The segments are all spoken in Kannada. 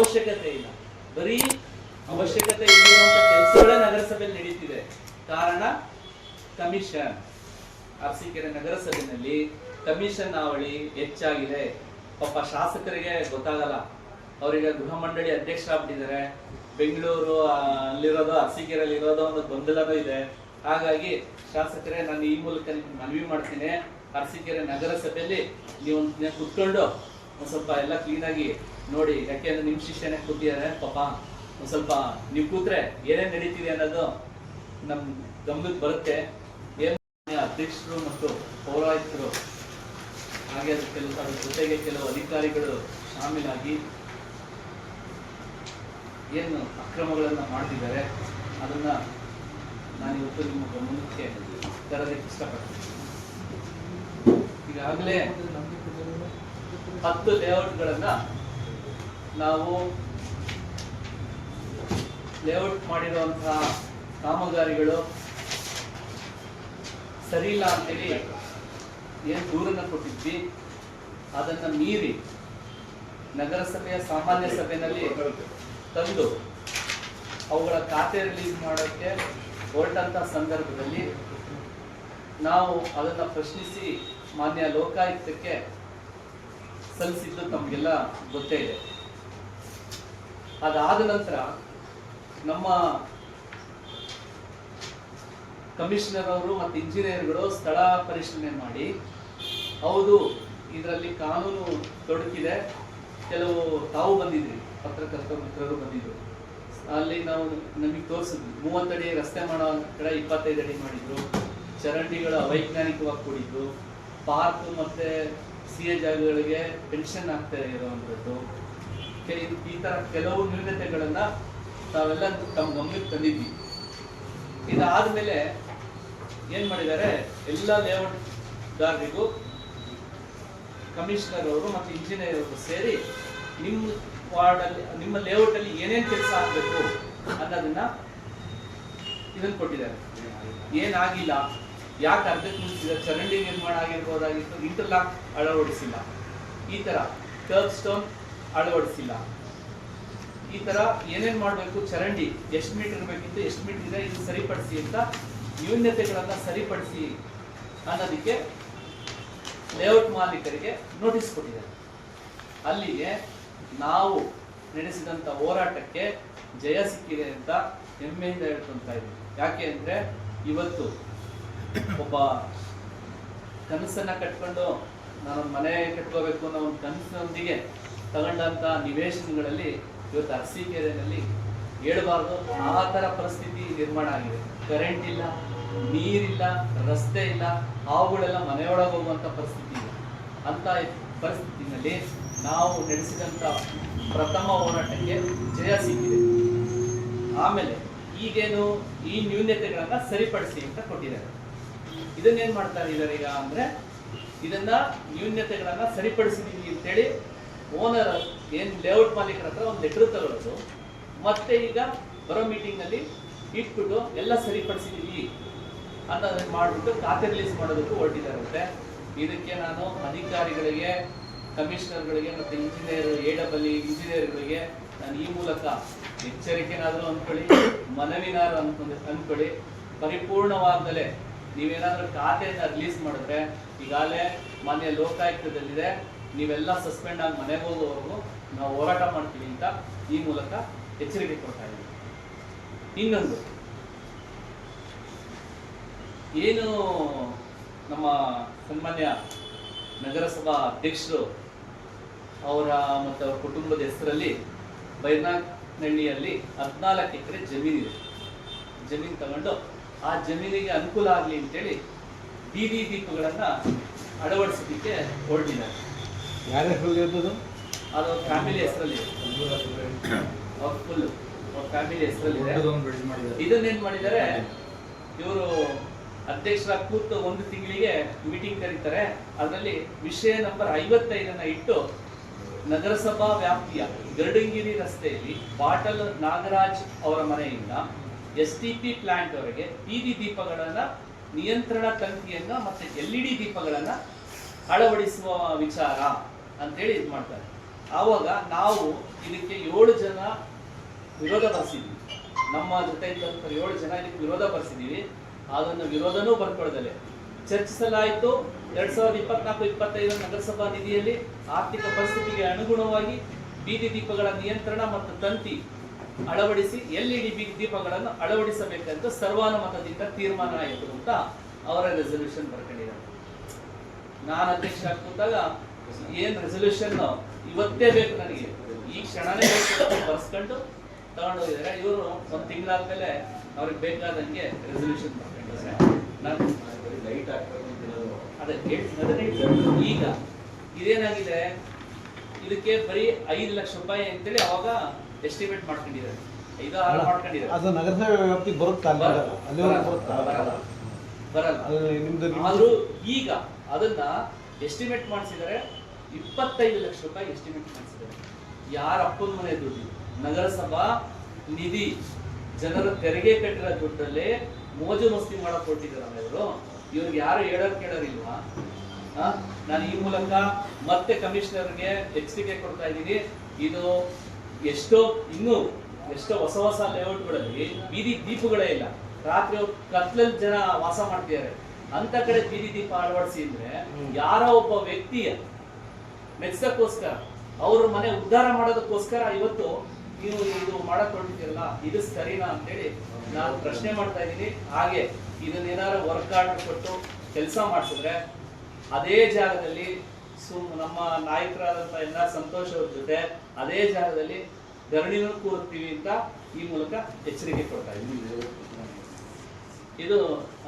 ಅವಶ್ಯಕತೆ ಇಲ್ಲ. ಬರೀ ಅವಶ್ಯಕತೆ ಇಲ್ಲಿರುವಂತ ಕೆಲಸಗಳೇ ನಗರಸಭೆಯಲ್ಲಿ ನಡೀತಿದೆ. ಕಾರಣ ಕಮಿಷನ್. ಅರಸೀಕೆರೆ ನಗರಸಭೆಯಲ್ಲಿ ಕಮಿಷನ್ ಆವಳಿ ಹೆಚ್ಚಾಗಿದೆ. ಪಾಪ ಶಾಸಕರಿಗೆ ಗೊತ್ತಾಗಲ್ಲ. ಅವರಿಗೆ ಗೃಹ ಮಂಡಳಿ ಅಧ್ಯಕ್ಷರಾಗ್ಬಿಟ್ಟಿದ್ದಾರೆ. ಬೆಂಗಳೂರು ಅಲ್ಲಿರೋದು ಅರಸೀಕೆರೆಯಲ್ಲಿ ಇರೋದು ಒಂದು ಗೊಂದಲನೂ ಇದೆ. ಹಾಗಾಗಿ ಶಾಸಕರೇ, ನಾನು ಈ ಮೂಲಕ ನಿಮ್ಗೆ ಮನವಿ ಮಾಡ್ತೀನಿ. ಅರಸೀಕೆರೆ ನಗರಸಭೆಯಲ್ಲಿ ನೀವು ಕುತ್ಕೊಂಡು ಒಂದು ಸ್ವಲ್ಪ ಎಲ್ಲ ಕ್ಲೀನಾಗಿ ನೋಡಿ ಯಾಕೆಂದ್ರೆ ನಿಮ್ಮ ಶಿಷ್ಯನೇ ಕೂತಿದ್ದಾರೆ ಪಾಪ, ಒಂದ್ ಸ್ವಲ್ಪ ನೀವು ಕೂತ್ರೆ ಏನೇನು ನಡೀತೀವಿ ಅನ್ನೋದು ನಮ್ಮ ಗಮನಕ್ಕೆ ಬರುತ್ತೆ. ಏನು ಅಧ್ಯಕ್ಷರು ಮತ್ತು ಪೌರಾಯುಕ್ತರು, ಹಾಗೆ ಅದ್ರ ಕೆಲವು ಅದ್ರ ಜೊತೆಗೆ ಕೆಲವು ಅಧಿಕಾರಿಗಳು ಶಾಮೀಲಾಗಿ ಏನು ಅಕ್ರಮಗಳನ್ನು ಮಾಡ್ತಿದ್ದಾರೆ, ಅದನ್ನ ನಾನು ಇವತ್ತು ನಿಮ್ಮ ಗಮನಕ್ಕೆ ತರಲಿಕ್ಕೆ ಇಷ್ಟಪಡ್ತೀನಿ. ಈಗಾಗಲೇ ಹತ್ತು ಲೇಔಟ್ಗಳನ್ನ ನಾವು ಲೇಔಟ್ ಮಾಡಿರುವಂತಹ ಕಾಮಗಾರಿಗಳು ಸರಿಯಿಲ್ಲ ಅಂತೇಳಿ ಏನು ದೂರನ್ನು ಕೊಟ್ಟಿದ್ವಿ. ಅದನ್ನು ಮೀರಿ ನಗರಸಭೆಯ ಸಾಮಾನ್ಯ ಸಭೆಯಲ್ಲಿ ತಂದು ಅವುಗಳ ಖಾತೆ ರಿಲೀಸ್ ಮಾಡೋಕ್ಕೆ ಹೊರಟಂಥ ಸಂದರ್ಭದಲ್ಲಿ ನಾವು ಅದನ್ನು ಪ್ರಶ್ನಿಸಿ ಮಾನ್ಯ ಲೋಕಾಯುಕ್ತಕ್ಕೆ ಸಲ್ಲಿಸಿದ್ದು ನಮಗೆಲ್ಲ ಗೊತ್ತೇ ಇದೆ. ಅದಾದ ನಂತರ ನಮ್ಮ ಕಮಿಷನರ್ ಅವರು ಮತ್ತು ಇಂಜಿನಿಯರ್ಗಳು ಸ್ಥಳ ಪರಿಶೀಲನೆ ಮಾಡಿ, ಹೌದು, ಇದರಲ್ಲಿ ಕಾನೂನು ತೊಡಕಿದೆ ಕೆಲವು ತಾವು ಬಂದಿದ್ರಿ, ಪತ್ರಕರ್ತ ಮಿತ್ರರು ಬಂದಿದ್ರು. ಅಲ್ಲಿ ನಾವು ನಮಗೆ ತೋರಿಸಿದ್ವಿ ಮೂವತ್ತಡಿ ರಸ್ತೆ ಮಾಡೋ ಕಡೆ ಇಪ್ಪತ್ತೈದು ಅಡಿ ಮಾಡಿದ್ರು, ಚರಂಡಿಗಳು ಅವೈಜ್ಞಾನಿಕವಾಗಿ ಕೂಡಿದ್ರು ಪಾರ್ಕ್ ಮತ್ತು ಸಿ ಎ ಜಾಗಗಳಿಗೆ ಪೆನ್ಷನ್ ಆಗ್ತಾ ಇರುವಂಥದ್ದು. ಕೆ- ಈ ತರ ಕೆಲವು ನ್ಯೂನತೆಗಳನ್ನ ತಾವೆಲ್ಲ ತಮ್ಮ ಗಮನಕ್ಕೆ ತಂದಿದ್ವಿ. ಇದಾದ್ಮೇಲೆ ಏನ್ ಮಾಡಿದ್ದಾರೆ? ಎಲ್ಲ ಲೇಔಟ್ದಾರರಿಗೂ ಕಮಿಷನರ್ ಅವರು ಮತ್ತು ಇಂಜಿನಿಯರ್ ಅವರು ಸೇರಿ ನಿಮ್ಮ ವಾರ್ಡಲ್ಲಿ, ನಿಮ್ಮ ಲೇಔಟ್ ಅಲ್ಲಿ ಏನೇನ್ ಕೆಲಸ ಆಗಬೇಕು ಅನ್ನೋದನ್ನ ಇದನ್ನು ಕೊಟ್ಟಿದ್ದಾರೆ. ಏನಾಗಿಲ್ಲ? ಯಾಕೆ ಅರ್ಧಕ್ಕೆ ನಿಲ್ಸಿದೆ ಚರಂಡಿ ನಿರ್ಮಾಣ ಆಗಿರ್ಬೋದಾಗಿತ್ತು, ಇಂಟರ್ಲಾಕ್ ಅಳವಡಿಸಿಲ್ಲ. ಈ ತರ ಕರ್ಬ್ ಸ್ಟೋನ್ ಅಳವಡಿಸಿಲ್ಲ. ಈ ತರ ಏನೇನ್ ಮಾಡಬೇಕು? ಚರಂಡಿ ಎಷ್ಟು ಮೀಟರ್ ಇರಬೇಕಿತ್ತು ಎಷ್ಟು ಮೀಟರ್ ಇದೆ, ಇದು ಸರಿಪಡಿಸಿ ಅಂತ ನ್ಯೂನ್ಯತೆಗಳನ್ನ ಸರಿಪಡಿಸಿ ಅನ್ನೋದಕ್ಕೆ ಲೇಔಟ್ ಮಾಲೀಕರಿಗೆ ನೋಟಿಸ್ ಕೊಟ್ಟಿದ್ದಾರೆ. ಅಲ್ಲಿಗೆ ನಾವು ನಡೆಸಿದಂತ ಹೋರಾಟಕ್ಕೆ ಜಯ ಸಿಕ್ಕಿದೆ ಅಂತ ಹೆಮ್ಮೆಯಿಂದ ಹೇಳ್ಕೊಂತ ಇದ್ದೀವಿ ಯಾಕೆ ಅಂದರೆ ಇವತ್ತು ಒಬ್ಬ ಕನಸನ್ನ ಕಟ್ಕೊಂಡು ನಾನು ಮನೆ ಕಟ್ಕೋಬೇಕು ಅನ್ನೋ ಒಂದು ಕನಸಿನೊಂದಿಗೆ ತಗೊಂಡಂತ ನಿವೇಶನಗಳಲ್ಲಿ ಇವತ್ತು ಅರಸೀಕೆರೆಯಲ್ಲಿ ಹೇಳಬಾರ್ದು. ಆ ಥರ ಪರಿಸ್ಥಿತಿ ನಿರ್ಮಾಣ ಆಗಿದೆ. ಕರೆಂಟ್ ಇಲ್ಲ ನೀರಿಲ್ಲ ರಸ್ತೆ ಇಲ್ಲ, ಹಾವುಗಳೆಲ್ಲ ಮನೆಯೊಳಗೆ ಹೋಗುವಂಥ ಪರಿಸ್ಥಿತಿ ಇದೆ. ಅಂತ ಪರಿಸ್ಥಿತಿನಲ್ಲಿ ನಾವು ನಡೆಸಿದಂಥ ಪ್ರಥಮ ಹೋರಾಟಕ್ಕೆ ಜಯ ಸಿಕ್ಕಿದೆ. ಆಮೇಲೆ ಈಗೇನು ಈ ನ್ಯೂನ್ಯತೆಗಳನ್ನ ಸರಿಪಡಿಸಿ ಅಂತ ಕೊಟ್ಟಿದ್ದಾರೆ. ಇದನ್ನೇನು ಮಾಡ್ತಾ ಇದ್ದಾರೆ ಈಗ ಅಂದ್ರೆ ಇದನ್ನ ನ್ಯೂನ್ಯತೆಗಳನ್ನ ಸರಿಪಡಿಸಿದೀವಿ ಅಂತೇಳಿ ಓನರ್ ಏನು ಲೇಔಟ್ ಮಾಲೀಕರ ಹತ್ರ ಒಂದು ಲೆಟರ್ ತಗೊಳ್ಳೋದು ಮತ್ತೆ ಈಗ ಬರೋ ಮೀಟಿಂಗ್ನಲ್ಲಿ ಇಟ್ಬಿಟ್ಟು ಎಲ್ಲ ಸರಿಪಡಿಸಿದೀವಿ ಅನ್ನೋದನ್ನ ಮಾಡ್ಬಿಟ್ಟು ಖಾತೆ ರಿಲೀಸ್ ಮಾಡೋದಕ್ಕೂ ಹೊರಟಿದ್ದಾರಂತೆ ಇದಕ್ಕೆ ನಾನು ಅಧಿಕಾರಿಗಳಿಗೆ ಕಮಿಷನರ್ಗಳಿಗೆ ಮತ್ತೆ ಇಂಜಿನಿಯರ್ ಎ ಡಬಲ್ ಇಂಜಿನಿಯರ್ಗಳಿಗೆ ನಾನು ಈ ಮೂಲಕ ಎಚ್ಚರಿಕೆನಾದರೂ ಅಂದ್ಕೊಳ್ಳಿ ಮನವಿನಾದ್ರು ಅನ್ಕೊಂಡು ಅಂದ್ಕೊಳ್ಳಿ ಪರಿಪೂರ್ಣವಾಗದಲೇ ನೀವೇನಾದರೂ ಖಾತೆಯನ್ನು ರಿಲೀಸ್ ಮಾಡಿದ್ರೆ ಈಗಾಗಲೇ ಮಾನ್ಯ ಲೋಕಾಯುಕ್ತದಲ್ಲಿದೆ. ನೀವೆಲ್ಲ ಸಸ್ಪೆಂಡ್ ಆಗಿ ಮನೆಗೆ ಹೋಗೋವರೆಗೂ ನಾವು ಹೋರಾಟ ಮಾಡ್ತೀವಿ ಅಂತ ಈ ಮೂಲಕ ಎಚ್ಚರಿಕೆ ಕೊಡ್ತಾ ಇದ್ದೀವಿ. ಇನ್ನೊಂದು, ಏನು ನಮ್ಮ ಸನ್ಮಾನ್ಯ ನಗರಸಭಾ ಅಧ್ಯಕ್ಷರು ಅವರ ಮತ್ತು ಅವರ ಕುಟುಂಬದ ಹೆಸರಲ್ಲಿ ಬೈರ್ನಾಗ್ನಹಳ್ಳಿಯಲ್ಲಿ ಹದಿನಾಲ್ಕು ಎಕರೆ ಜಮೀನಿದೆ. ಜಮೀನು ತಗೊಂಡು ಆ ಜಮೀನಿಗೆ ಅನುಕೂಲ ಆಗಲಿ ಅಂತೇಳಿ ಬೀದಿ ದೀಪಗಳನ್ನು ಅಳವಡಿಸೋದಕ್ಕೆ ಹೊರಟಿದ್ದಾರೆ. ಯಾರ ಹೆಸರಲ್ಲಿ ಇರ್ತದು? ಅದು ಫ್ಯಾಮಿಲಿ ಹೆಸರಲ್ಲಿ ಅವ್ರ ಫುಲ್ ಅವ್ರ ಫ್ಯಾಮಿಲಿ ಹೆಸರಲ್ಲಿ ಇದನ್ನೇನ್ ಮಾಡಿದ್ದಾರೆ. ಇವರು ಅಧ್ಯಕ್ಷರ ಕೂತು ಒಂದು ತಿಂಗಳಿಗೆ ಮೀಟಿಂಗ್ ಕರೀತಾರೆ. ಅದರಲ್ಲಿ ವಿಷಯ ನಂಬರ್ ಐವತ್ತೈದನ್ನ ಇಟ್ಟು ನಗರಸಭಾ ವ್ಯಾಪ್ತಿಯ ಗರುಡಂಗಿರಿ ರಸ್ತೆಯಲ್ಲಿ ಬಾಟಲ್ ನಾಗರಾಜ್ ಅವರ ಮನೆಯಿಂದ ಎಸ್ ಟಿ ಪಿ ಪ್ಲಾಂಟ್ ವರೆಗೆ ಬೀದಿ ದೀಪಗಳನ್ನ ನಿಯಂತ್ರಣ ತಂತಿಯನ್ನ ಮತ್ತೆ ಎಲ್ ಇ ಡಿ ದೀಪಗಳನ್ನ ಅಳವಡಿಸುವ ವಿಚಾರ. ಅಂತೇಳಿ ಇದು ಮಾಡ್ತಾರೆ. ಆವಾಗ ನಾವು ಇದಕ್ಕೆ ಏಳು ಜನ ವಿರೋಧ ಪಡಿಸಿದ್ವಿ ನಮ್ಮ ಜೊತೆ ಇದ್ದಂಥ ಏಳು ಜನ ಇದಕ್ಕೆ ವಿರೋಧ ಪಡಿಸಿದ್ದೀವಿ ಅದನ್ನು ವಿರೋಧನೂ ಬರ್ಕೊಳ್ದಲೆ. ಚರ್ಚಿಸಲಾಯಿತು. ಎರಡ್ ಸಾವಿರದ ಇಪ್ಪತ್ನಾಲ್ಕು, ಇಪ್ಪತ್ತೈದು ನಗರಸಭಾ ನಿಧಿಯಲ್ಲಿ ಆರ್ಥಿಕ ಪರಿಸ್ಥಿತಿಗೆ ಅನುಗುಣವಾಗಿ ಬೀದಿ ದೀಪಗಳ ನಿಯಂತ್ರಣ ಮತ್ತು ತಂತಿ ಅಳವಡಿಸಿ ಎಲ್ ಇ ಡಿ ಬೀದಿ ದೀಪಗಳನ್ನು ಅಳವಡಿಸಬೇಕಂತ ಸರ್ವಾನುಮತದಿಂದ ತೀರ್ಮಾನ ಆಯಿತು ಅಂತ ಅವರ ರೆಸಲ್ಯೂಷನ್ ಬರ್ಕೊಂಡಿದ್ದಾರೆ ನಾನು ಅಧ್ಯಕ್ಷ ಕೂತಾಗ ಏನ್ ರೆಸೊಲ್ಯೂಷನ್ ಇವತ್ತೇ ಬೇಕು ನನಗೆ. ಈ ಕ್ಷಣನೇ ಬೇಕು ಬರ್ಸ್ಕೊಂಡು ತಗೊಂಡು ಹೋಗಿದ್ದಾರೆ. ಇವರು ಒಂದ್ ತಿಂಗಳಾದ್ಮೇಲೆ ಅವ್ರಿಗೆ ಬೇಕಾದಂಗೆ ರೆಸೊಲ್ಯೂಷನ್ ಮಾಡ್ಕೊಂಡಿದ್ದಾರೆ ನಾನು ಲೈಟ್ ಅದೇ. ಈಗ ಇದೇನಾಗಿದೆ? ಇದಕ್ಕೆ ಬರೀ ಐದು ಲಕ್ಷ ರೂಪಾಯಿ ಅಂತೇಳಿ ಅವಾಗ ಎಸ್ಟಿಮೇಟ್ ಮಾಡ್ಕೊಂಡಿದ್ದಾರೆ. ಐದು ಆರು ಮಾಡ್ಕೊಂಡಿದ್ದಾರೆ. ಅದು ನಗರಸಭೆ ವ್ಯಾಪ್ತಿಗೆ ಬರುತ್ತಾ ಬರಲ್ಲ. ಬರಲ್ಲ. ನಿಮ್ದು- ಆದ್ರೂ ಈಗ ಅದನ್ನ ಎಸ್ಟಿಮೇಟ್ ಮಾಡಿಸಿದರೆ ಇಪ್ಪತ್ತೈದು ಲಕ್ಷ ರೂಪಾಯಿ ಎಸ್ಟಿಮೇಟ್ ಮಾಡಿಸಿದ್ದಾರೆ. ಯಾರ ಅಪ್ಪನ ಮನೆ ದುಡ್ಡು ನಗರಸಭಾ ನಿಧಿ. ಜನರ ತೆರಿಗೆ ಕಟ್ಟಿರೋ ದುಡ್ಡಲ್ಲಿ ಮೋಜು ಮಸ್ತಿ ಮಾಡಕ್ ಕೊಟ್ಟಿದ್ದಾರಲ್ಲ ಇವರು. ಇವ್ರಿಗೆ ಯಾರು ಹೇಳೋರ್ ಕೇಳೋರಿಲ್ವಾ? ನಾನು ಈ ಮೂಲಕ ಮತ್ತೆ ಕಮಿಷನರ್ಗೆ ಎಚ್ಚರಿಕೆ ಕೊಡ್ತಾ ಇದ್ದೀನಿ. ಇದು ಎಷ್ಟೋ ಇನ್ನೂ ಎಷ್ಟೋ ಹೊಸ ಹೊಸ ಲೇಔಟ್ಗಳಲ್ಲಿ ಬೀದಿ ದೀಪಗಳೇ ಇಲ್ಲ. ರಾತ್ರಿ ಕತ್ಲಲ್ಲಿ ಜನ ವಾಸ ಮಾಡ್ತಿದ್ದಾರೆ. ಅಂತ ಕಡೆ ಬೀದಿ ದೀಪ ಅಳವಡಿಸಿದ್ರೆ ಯಾರೋ ಒಬ್ಬ ವ್ಯಕ್ತಿಯ ಮೆಚ್ಚಕ್ಕೋಸ್ಕರ ಅವ್ರ ಮನೆ ಉದ್ಧಾರ ಮಾಡೋದಕ್ಕೋಸ್ಕರ ಇವತ್ತು ನೀವು ಇದು ಮಾಡಕ್ ಹೊರಟಿದ್ದೀರಲ್ಲ ಇದು ಸರಿನಾ ಅಂತೇಳಿ ನಾನು ಪ್ರಶ್ನೆ ಮಾಡ್ತಾ ಇದ್ದೀನಿ. ಹಾಗೆ ಇದನ್ನೇನಾದ್ರು ವರ್ಕ್ ಆರ್ಡರ್ ಕೊಟ್ಟು ಕೆಲಸ ಮಾಡಿಸಿದ್ರೆ ಅದೇ ಜಾಗದಲ್ಲಿ ಸುಮ್ ನಮ್ಮ ನಾಯಕರಾದಂಥ ಎಲ್ಲ ಸಂತೋಷ್ ಅವ್ರ ಜೊತೆ ಅದೇ ಜಾಗದಲ್ಲಿ ಧರಣಿನೂ ಕೂರ್ತೀವಿ ಅಂತ ಈ ಮೂಲಕ ಎಚ್ಚರಿಕೆ ಕೊಡ್ತಾ ಇದ್ದೀನಿ. ಇದು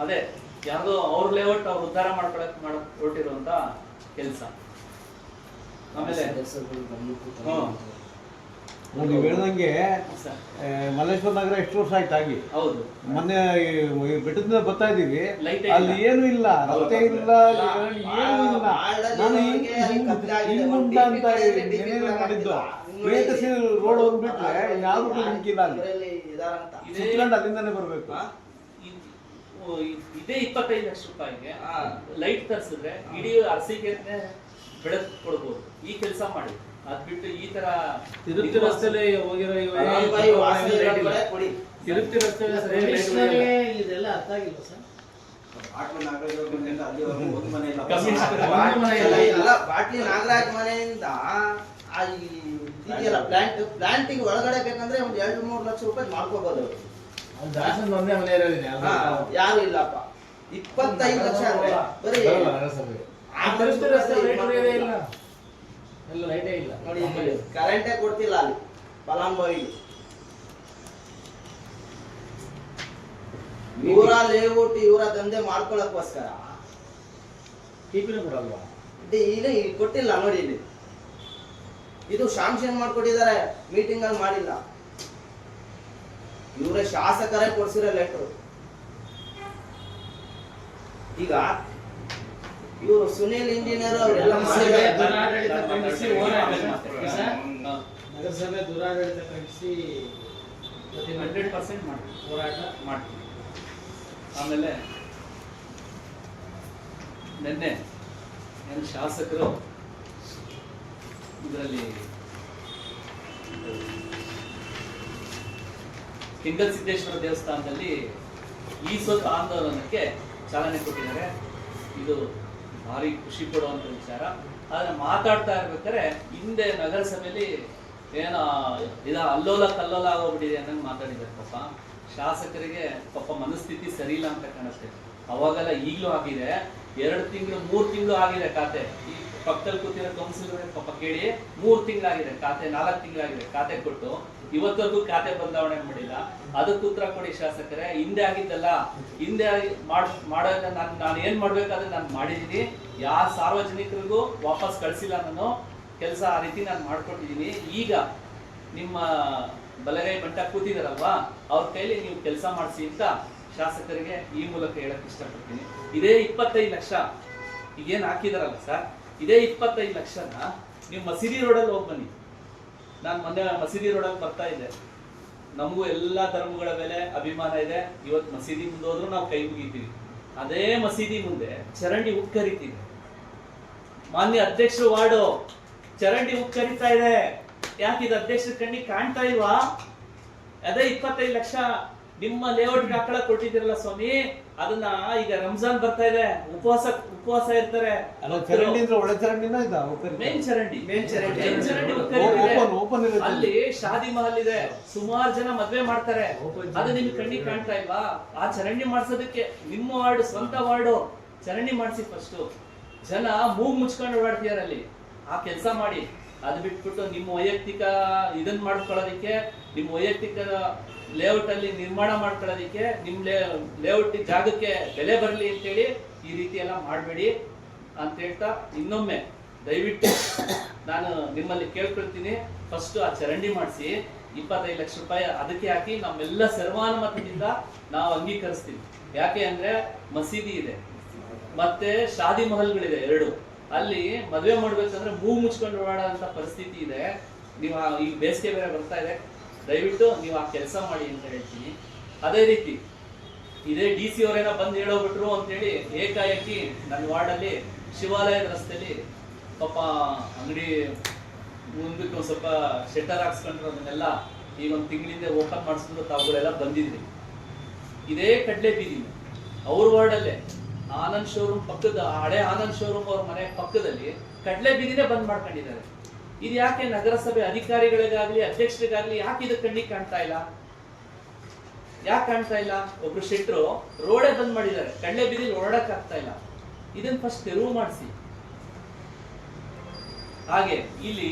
ಅದೇ ಯಾವುದೋ ಅವ್ರ ಲೇಔಟ್ ಅವ್ರು ಉದ್ಧಾರ ಮಾಡ್ಕೊಳಕ್ ಮಾಡ ಹೊರಟಿರುವಂತ ಕೆಲಸ. ಆಮೇಲೆ ಹ್ಮ್. ನೀವು ಹೇಳ್ದಂಗೆ ಮಲ್ಲೇಶ್ವರ ನಗರ ಎಷ್ಟು ವರ್ಷ ಆಯ್ತು ಆಗಿ ಹೌದು. ಮೊನ್ನೆ ಬೆಟ್ಟದಿಂದ ಬರ್ತಾ ಇದ್ದೀವಿ. ಅಲ್ಲಿ. ಏನು ಇಲ್ಲ ರಸ್ತೆ ಇಲ್ಲ ಏನು ಇಲ್ಲ. ನಾನು ಹಿಂಗ್- ಹಿಂಗ್- ಹಿಂಗುಂಟ ಅಂತ ಏನೇನೋ ಮಾಡಿದ್ದು. ಪ್ಲೇಟಸಿ ರೋಡ್ ಹೋಗ್ಬಿಟ್ರೆ ಯಾರು ಲಿಂಕ್ ಇಲ್ಲ ಅಲ್ಲಿ. ಸುತ್ಕೊಂಡು ಅಲ್ಲಿಂದಾನೆ ಬರ್ಬೇಕು. ಇದ್- ಓ, ಇದ್- ಇದೇ ಇಪ್ಪತ್ತೈದು ಲಕ್ಷ ರೂಪಾಯಿಗೆ. ಲೈಟ್ ತರಿಸಿದ್ರೆ ಇಡೀ ಅರಸಿಕೆ ಬೆಳಕು ಕೊಡ್ಬೋದು. ಈ ಕೆಲಸ ಮಾಡಿ. ಅದ್ ಬಿಟ್ಟು ಈ ತರ ತಿರುಪತಿ ರಸ್ತೆಲೆ ಹೋಗಿರೋ ತಿರುಪತಿ ರಸ್ತೆಯಲ್ಲಿ. ಇದೆಲ್ಲ ಅರ್ಥ ಆಗಿಲ್ಲ ಸರ್? ಬಾಟ್ಲು ನಾಗರಾಜ್ ಮನೆಯಿಂದ ಇದೆಯಲ್ಲ ಪ್ಲಾಂಟ್ ಪ್ಲಾಂಟಿಗೆ ಒಳಗಡೆ ಬೇಕಂದ್ರೆ ಒಂದ್ ಎರಡು ಮೂರು ಲಕ್ಷ ರೂಪಾಯಿ ಮಾಡ್ಕೋಬಹುದು ಯಾರು ಇಲ್ಲಪ್ಪ. ಇಪ್ಪತ್ತೈದು ಲಕ್ಷ ಅಂದ್ರೆ ಬರೀ ಆ ರಸ್ತೆ ಇಲ್ಲ. ಎಲ್ಲ ಲೈಟೇ ಇಲ್ಲ. ನೋಡಿ ಕರೆಂಟೇ ಕೊಡ್ತಿಲ್ಲ ಅಲ್ಲಿ ಫಲಾನುಭವಿ ಇವರ ಲೇಔಟ್ ಇವರ ದಂಧೆ ಮಾಡ್ಕೊಳಕ್ಕೋಸ್ಕರ. ಟಿಪಿನೂ ಕೊಡಲ್ವಾ ಇಲ್ಲಿ ಕೊಟ್ಟಿಲ್ಲ ನೋಡಿ ಇಲ್ಲಿ. ಇದು ಶಾಂಕ್ಷನ್ ಮಾಡ್ಕೊಟ್ಟಿದ್ದಾರೆ ಮೀಟಿಂಗ್ ಅಲ್ಲಿ ಮಾಡಿಲ್ಲ. ಇವರ ಶಾಸಕರೇ ಕೊಡ್ಸಿರೋ ಲೆಟ್ರು ಈಗ ಇವರು ಸುನೀಲ್ ಇಂಜಿನಿಯರ್ ಅವರೆಲ್ಲ ನಗರಸಭೆ ದುರಾಡಳಿತ ಖಂಡಿಸಿ ಪ್ರತಿ ಹಂಡ್ರೆಡ್ ಪರ್ಸೆಂಟ್ ಮಾಡ್ತೀವಿ ಹೋರಾಟ ಮಾಡ್ತೀವಿ. ಆಮೇಲೆ ನಿನ್ನೆ ನನ್ನ ಶಾಸಕರು ಇದರಲ್ಲಿ ಕಿಂಗಲ್ ಸಿದ್ದೇಶ್ವರ ದೇವಸ್ಥಾನದಲ್ಲಿ ಈ ಸ್ವಲ್ಪ ಆಂದೋಲನಕ್ಕೆ ಚಾಲನೆ ಕೊಟ್ಟಿದ್ದಾರೆ. ಇದು ಭಾರಿ ಖುಷಿ ಕೊಡುವಂಥ ವಿಚಾರ. ಆದರೆ ಮಾತಾಡ್ತಾ ಇರ್ಬೇಕಾದ್ರೆ ಹಿಂದೆ ನಗರಸಭೆಯಲ್ಲಿ ಏನೋ ಇದ ಅಲ್ಲೋಲ ಕಲ್ಲೋಲ ಆಗೋಗ್ಬಿಟ್ಟಿದೆ ಅನ್ನಂಗೆ ಮಾತಾಡಿದ್ದಾರೆ ಪಾಪ. ಶಾಸಕರಿಗೆ ಪಾಪ ಮನಸ್ಥಿತಿ ಸರಿ ಇಲ್ಲ ಅಂತ ಕಾಣುತ್ತೆ. ಅವಾಗೆಲ್ಲ ಈಗಲೂ ಆಗಿದೆ. ಎರಡು ತಿಂಗಳು, ಮೂರು ತಿಂಗಳು ಆಗಿದೆ ಖಾತೆ. ಪಕ್ಕದಲ್ಲಿ ಕೂತಿರೋ ಕೌನ್ಸಿಲರ್ ಪಾಪ ಕೇಳಿ ಮೂರು ತಿಂಗಳಾಗಿದೆ, ಖಾತೆ ನಾಲ್ಕು ತಿಂಗಳಾಗಿದೆ, ಖಾತೆ ಕೊಟ್ಟು ಇವತ್ತವರೆಗೂ ಖಾತೆ ಬದಲಾವಣೆ ಮಾಡಿಲ್ಲ ಅದಕ್ಕೆ ಉತ್ತರ ಕೊಡಿ ಶಾಸಕರೇ, ಹಿಂದೆ ಆಗಿದ್ದಲ್ಲ. ಹಿಂದೆ ಮಾಡ್ ಮಾಡೋದ ನಾನು ನಾನು ಏನ್ ಮಾಡ್ಬೇಕಾದ್ರೆ ನಾನು ಮಾಡಿದ್ದೀನಿ. ಯಾವ ಸಾರ್ವಜನಿಕರಿಗೂ ವಾಪಸ್ ಕಳಿಸಿಲ್ಲ ನಾನು. ಕೆಲಸ ಆ ರೀತಿ ನಾನು ಮಾಡ್ಕೊಟ್ಟಿದ್ದೀನಿ. ಈಗ ನಿಮ್ಮ ಬಲಗೈ ಬಂಟ ಕೂತಿದಾರಲ್ವಾ, ಅವ್ರ ಕೈಲಿ ನೀವು ಕೆಲಸ ಮಾಡಿಸಿ ಅಂತ ಶಾಸಕರಿಗೆ ಈ ಮೂಲಕ ಹೇಳಕ್ ಇಷ್ಟಪಡ್ತೀನಿ. ಇದೇ ಇಪ್ಪತ್ತೈದು ಲಕ್ಷ. ಈಗೇನು ಹಾಕಿದಾರಲ್ಲ ಸರ್? ಇದೇ ಇಪ್ಪತ್ತೈದು ಲಕ್ಷನ ನೀವು ಮಸೀದಿ ರೋಡಲ್ಲಿ ಹೋಗಿ ಬನ್ನಿ. ನಾನು ಮೊನ್ನೆ ಮಸೀದಿ ರೋಡಲ್ಲಿ ಬರ್ತಾ ಇದ್ದೆ. ನಮಗೂ ಎಲ್ಲ ಧರ್ಮಗಳ ಮೇಲೆ ಅಭಿಮಾನ ಇದೆ. ಇವತ್ತು ಮಸೀದಿ ಮುಂದೆ ಹೋದ್ರೂ ನಾವು ಕೈ ಮುಗಿತೀವಿ. ಅದೇ ಮಸೀದಿ ಮುಂದೆ ಚರಂಡಿ ಉಕ್ಕರಿತೀವಿ. ಮಾನ್ಯ ಅಧ್ಯಕ್ಷರು ವಾರ್ಡು, ಚರಂಡಿ ಉಕ್ಕರಿತಾ ಇದೆ. ಯಾಕೆ ಇದು ಅಧ್ಯಕ್ಷರ ಕಣ್ಣಿಗೆ ಕಾಣ್ತಾ ಇಲ್ವಾ? ಅದೇ ಇಪ್ಪತ್ತೈದು ಲಕ್ಷ ನಿಮ್ಮ ಲೇಔಟ್ ಹಾಕಳ ಕೊಟ್ಟಿದ್ದೀರಲ್ಲ ಸ್ವಾಮಿ. ಅದನ್ನ ಈಗ ರಂಜಾನ್ ಬರ್ತಾ ಇದೆ ಉಪವಾಸ ಉಪವಾಸ ಇರ್ತಾರೆ. ಅಲ್ಲ ಚರಂಡಿ ಅಂದ್ರೆ ಒಳ ಚರಂಡಿನ ಮೇನ್ ಚರಂಡಿ. ಮೇನ್ ಚರಂಡಿ. ಮೇನ್ ಚರಂಡಿ. ಓಪನ್ ಓಪನ್ ಇರುತ್ತೆ. ಅಲ್ಲಿ ಶಾದಿ ಮಹಲ್ ಇದೆ. ಸುಮಾರು ಜನ ಮದ್ವೆ ಮಾಡ್ತಾರೆ. ಅದು ನಿಮ್ ಕಣ್ಣಿಗೆ ಕಾಣ್ತಾ ಇಲ್ವಾ? ಆ ಚರಂಡಿ ಮಾಡ್ಸೋದಕ್ಕೆ ನಿಮ್ಮ ವಾರ್ಡ್ ಸ್ವಂತ ವಾರ್ಡ್ ಚರಂಡಿ ಮಾಡಿಸಿ ಫಸ್ಟ್ ಜನ ಮೂಗ್ ಮುಚ್ಕೊಂಡು ಓಡಾಡ್ತಿದಾರೆ ಅಲ್ಲಿ. ಆ ಕೆಲಸ ಮಾಡಿ. ಅದ್ ಬಿಟ್ಬಿಟ್ಟು ನಿಮ್ಮ ವೈಯಕ್ತಿಕ ಇದನ್ ಮಾಡ್ಕೊಳ್ಳೋದಿಕ್ಕೆ ನಿಮ್ಮ ವೈಯಕ್ತಿಕ ಲೇಔಟ್ ಅಲ್ಲಿ ನಿರ್ಮಾಣ ಮಾಡ್ಕೊಳ್ಳೋದಿಕ್ಕೆ ನಿಮ್ ಲೇಔಟ್ ಜಾಗಕ್ಕೆ ಬೆಲೆ ಬರಲಿ ಅಂತೇಳಿ ಈ ರೀತಿ ಎಲ್ಲ ಮಾಡಬೇಡಿ ಅಂತ ಹೇಳ್ತಾ ಇನ್ನೊಮ್ಮೆ ದಯವಿಟ್ಟು ನಾನು ನಿಮ್ಮಲ್ಲಿ ಕೇಳ್ಕೊಳ್ತೀನಿ. ಫಸ್ಟ್ ಆ ಚರಂಡಿ ಮಾಡಿಸಿ. ಇಪ್ಪತ್ತೈದು ಲಕ್ಷ ರೂಪಾಯಿ ಅದಕ್ಕೆ ಹಾಕಿ ನಮ್ಮೆಲ್ಲ ಸರ್ವಾನುಮತದಿಂದ ನಾವು ಅಂಗೀಕರಿಸ್ತೀವಿ. ಯಾಕೆ ಅಂದ್ರೆ ಮಸೀದಿ ಇದೆ. ಮತ್ತೆ ಶಾದಿ ಮಹಲ್ಗಳಿದೆ ಎರಡು. ಅಲ್ಲಿ ಮದುವೆ ಮಾಡ್ಬೇಕಂದ್ರೆ ಮೂಗು ಮುಚ್ಕೊಂಡು ಅಂತ ಪರಿಸ್ಥಿತಿ ಇದೆ. ನೀವು ಈ ಬೇಸಿಗೆ ಬೇರೆ ಬರ್ತಾ ಇದೆ. ದಯವಿಟ್ಟು ನೀವು ಆ ಕೆಲಸ ಮಾಡಿ ಅಂತ ಹೇಳ್ತೀನಿ. ಅದೇ ರೀತಿ, ಇದೇ ಡಿ ಸಿ ಅವರೇನೋ ಬಂದು ಹೇಳೋಗ್ಬಿಟ್ರು ಅಂತೇಳಿ ಏಕಾಏಕಿ ನನ್ನ ವಾರ್ಡಲ್ಲಿ ಶಿವಾಲಯದ ರಸ್ತೆಯಲ್ಲಿ ಪಾಪ ಅಂಗಡಿ ಮುಂದಕ್ಕೆ ಸ್ವಲ್ಪ ಶೆಟರ್ ಹಾಕ್ಸ್ಕೊಂಡ್ರು, ಅದನ್ನೆಲ್ಲ ಈಗ ಒಂದು ತಿಂಗಳಿಂದ ಓಪನ್ ಮಾಡಿಸ್ಕೊಂಡು ತಾವುಗಳೆಲ್ಲ ಬಂದಿದ್ರಿ. ಇದೇ ಕಡಲೆ ಬೀದಿ. ಅವ್ರ ವಾರ್ಡಲ್ಲೇ ಆನಂದ್ ಶೋರೂಮ್ ಪಕ್ಕದ ಹಳೆ ಆನಂದ್ ಶೋರೂಮ್ ಅವ್ರ ಮನೆ ಪಕ್ಕದಲ್ಲಿ ಕಡಲೆ ಬೀದಿನೇ ಬಂದ್ ಮಾಡ್ಕೊಂಡಿದ್ದಾರೆ. ಇದು ಯಾಕೆ ನಗರಸಭೆ ಅಧಿಕಾರಿಗಳಿಗಾಗ್ಲಿ, ಅಧ್ಯಕ್ಷರಿಗಾಗ್ಲಿ ಯಾಕೆ ಇದು ಕಣ್ಣಿಗೆ ಕಾಣ್ತಾ ಇಲ್ಲ? ಯಾಕೆ ಕಾಣ್ತಾ ಇಲ್ಲ? ಒಬ್ರು ಶೆಟ್ರು ರೋಡೇ ಬಂದ್ ಮಾಡಿದ್ದಾರೆ. ಕಳ್ಳೆ ಬೀದಿಲಿ ಓಡಾಡಕ್ ಆಗ್ತಾ ಇಲ್ಲ. ಇದನ್ನ ಫಸ್ಟ್ ತೆರವು ಮಾಡಿಸಿ. ಹಾಗೆ ಇಲ್ಲಿ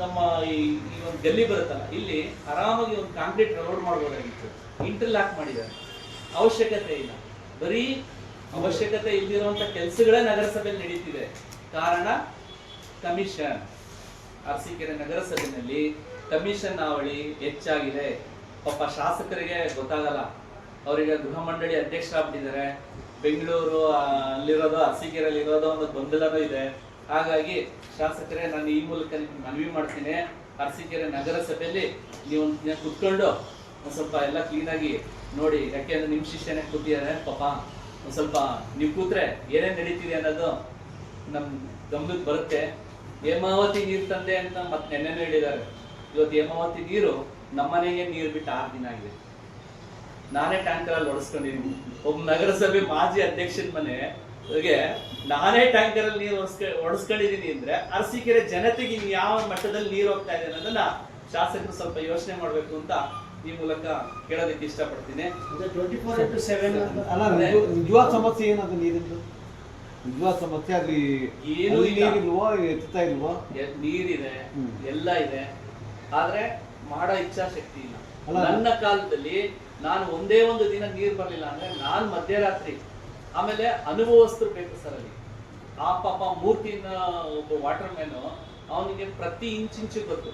ನಮ್ಮ ಈ ಈ ಒಂದು ಗಲ್ಲಿ ಬರುತ್ತಲ್ಲ, ಇಲ್ಲಿ ಆರಾಮಾಗಿ ಒಂದು ಕಾಂಕ್ರೀಟ್ ರೋಡ್ ಮಾಡ್ಬೋದಾಗಿತ್ತು. ಇಂಟರ್ಲಾಕ್ ಮಾಡಿದ್ದಾರೆ. ಅವಶ್ಯಕತೆ ಇಲ್ಲ. ಬರೀ ಅವಶ್ಯಕತೆ ಇಲ್ದಿರುವಂತ ಕೆಲಸಗಳೇ ನಗರಸಭೆಯಲ್ಲಿ ನಡೀತಿದೆ. ಕಾರಣ ಕಮಿಷನ್ ಅರಸೀಕೆರೆ ನಗರಸಭೆಯಲ್ಲಿ ಕಮಿಷನ್ ಆವಳಿ ಹೆಚ್ಚಾಗಿದೆ. ಪಾಪ ಶಾಸಕರಿಗೆ ಗೊತ್ತಾಗಲ್ಲ. ಅವರಿಗೆ ಗೃಹ ಮಂಡಳಿ ಅಧ್ಯಕ್ಷರಾಗ್ಬಿಟ್ಟಿದ್ದಾರೆ. ಬೆಂಗಳೂರು ಅಲ್ಲಿರೋದು ಅರಸೀಕೆರೆಯಲ್ಲಿ ಇರೋದು ಒಂದು ಗೊಂದಲನೂ ಇದೆ. ಹಾಗಾಗಿ ಶಾಸಕರೇ, ನಾನು ಈ ಮೂಲಕ ನಿಮ್ಗೆ ಮನವಿ ಮಾಡ್ತೀನಿ. ಅರಸೀಕೆರೆ ನಗರಸಭೆಯಲ್ಲಿ ನೀವು ಒಂದು ದಿನ ಕುತ್ಕೊಂಡು ಒಂದು ಸ್ವಲ್ಪ ಎಲ್ಲ ಕ್ಲೀನಾಗಿ ನೋಡಿ. ಯಾಕೆಂದ್ರೆ ನಿಮ್ಮ ಶಿಷ್ಯನೇ ಕೂತಿದ್ದಾರೆ ಪಾಪ. ಒಂದು ಸ್ವಲ್ಪ ನೀವು ಕೂತ್ರೆ ಏನೇನು ನಡೀತಿದೆ ಅನ್ನೋದು ನಮ್ಮ ಗಮನಕ್ಕೆ ಬರುತ್ತೆ. ಹೇಮಾವತಿ ನೀರು ತಂದೆ ಅಂತ ಮತ್ತೆ ನೆನ್ನೆ ಹೇಳಿದ್ದಾರೆ. ಇವತ್ತು ಹೇಮಾವತಿ ನೀರು ನಮ್ಮನೆಗೆ ನೀರು ಬಿಟ್ಟು ಆರು ದಿನ ಆಗಿದೆ. ನಾನೇ ಟ್ಯಾಂಕರ್ ಅಲ್ಲಿ ಹೊಡೆಸ್ಕೊಂಡಿದ್ದೀನಿ. ಒಬ್ಬ ನಗರಸಭೆ ಮಾಜಿ ಅಧ್ಯಕ್ಷನ ಮನೆ ಗೆ ನಾನೇ ಟ್ಯಾಂಕರ್ ಅಲ್ಲಿ ನೀರು ಹೊಡ್ಸ್ಕ ಹೊಡೆಸ್ಕೊಂಡಿದ್ದೀನಿ ಅಂದ್ರೆ ಅರಸೀಕೆರೆ ಜನತೆಗೆ ಇನ್ ಯಾವ ಮಟ್ಟದಲ್ಲಿ ನೀರು ಹೋಗ್ತಾ ಇದೆ ಅನ್ನೋದನ್ನ ಶಾಸಕರು ಸ್ವಲ್ಪ ಯೋಚನೆ ಮಾಡ್ಬೇಕು ಅಂತ ಈ ಮೂಲಕ ಕೇಳೋದಕ್ಕೆ ಇಷ್ಟಪಡ್ತೀನಿ. ಸಮಸ್ಯೆ ಏನದು ನೀರಿಂದು? ನಿಜವಾದ ಸಮಸ್ಯೆ ಅಲ್ಲಿ ಏನು. ನೀರಿಲ್ವಾ? ಎತ್ತಾ ಇಲ್ವಾ? ನೀರಿದೆ ಎಲ್ಲ ಇದೆ. ಆದ್ರೆ ಮಾಡೋ ಇಚ್ಛಾಶಕ್ತಿ ಇಲ್ಲ. ನನ್ನ ಕಾಲದಲ್ಲಿ ನಾನು ಒಂದೇ ಒಂದು ದಿನ ನೀರು ಬರಲಿಲ್ಲ ಅಂದ್ರೆ ನಾನು ಮಧ್ಯರಾತ್ರಿ. ಆಮೇಲೆ ಅನುಭವಸ್ಥರು ಬೇಕು ಸರ್ ಅಲ್ಲಿ. ಆ ಪಾಪ ಮೂರ್ತಿನ ಒಬ್ಬ ವಾಟರ್ ಮ್ಯಾನ್ ಅವನಿಗೆ ಪ್ರತಿ ಇಂಚಿಂಚು ಗೊತ್ತು.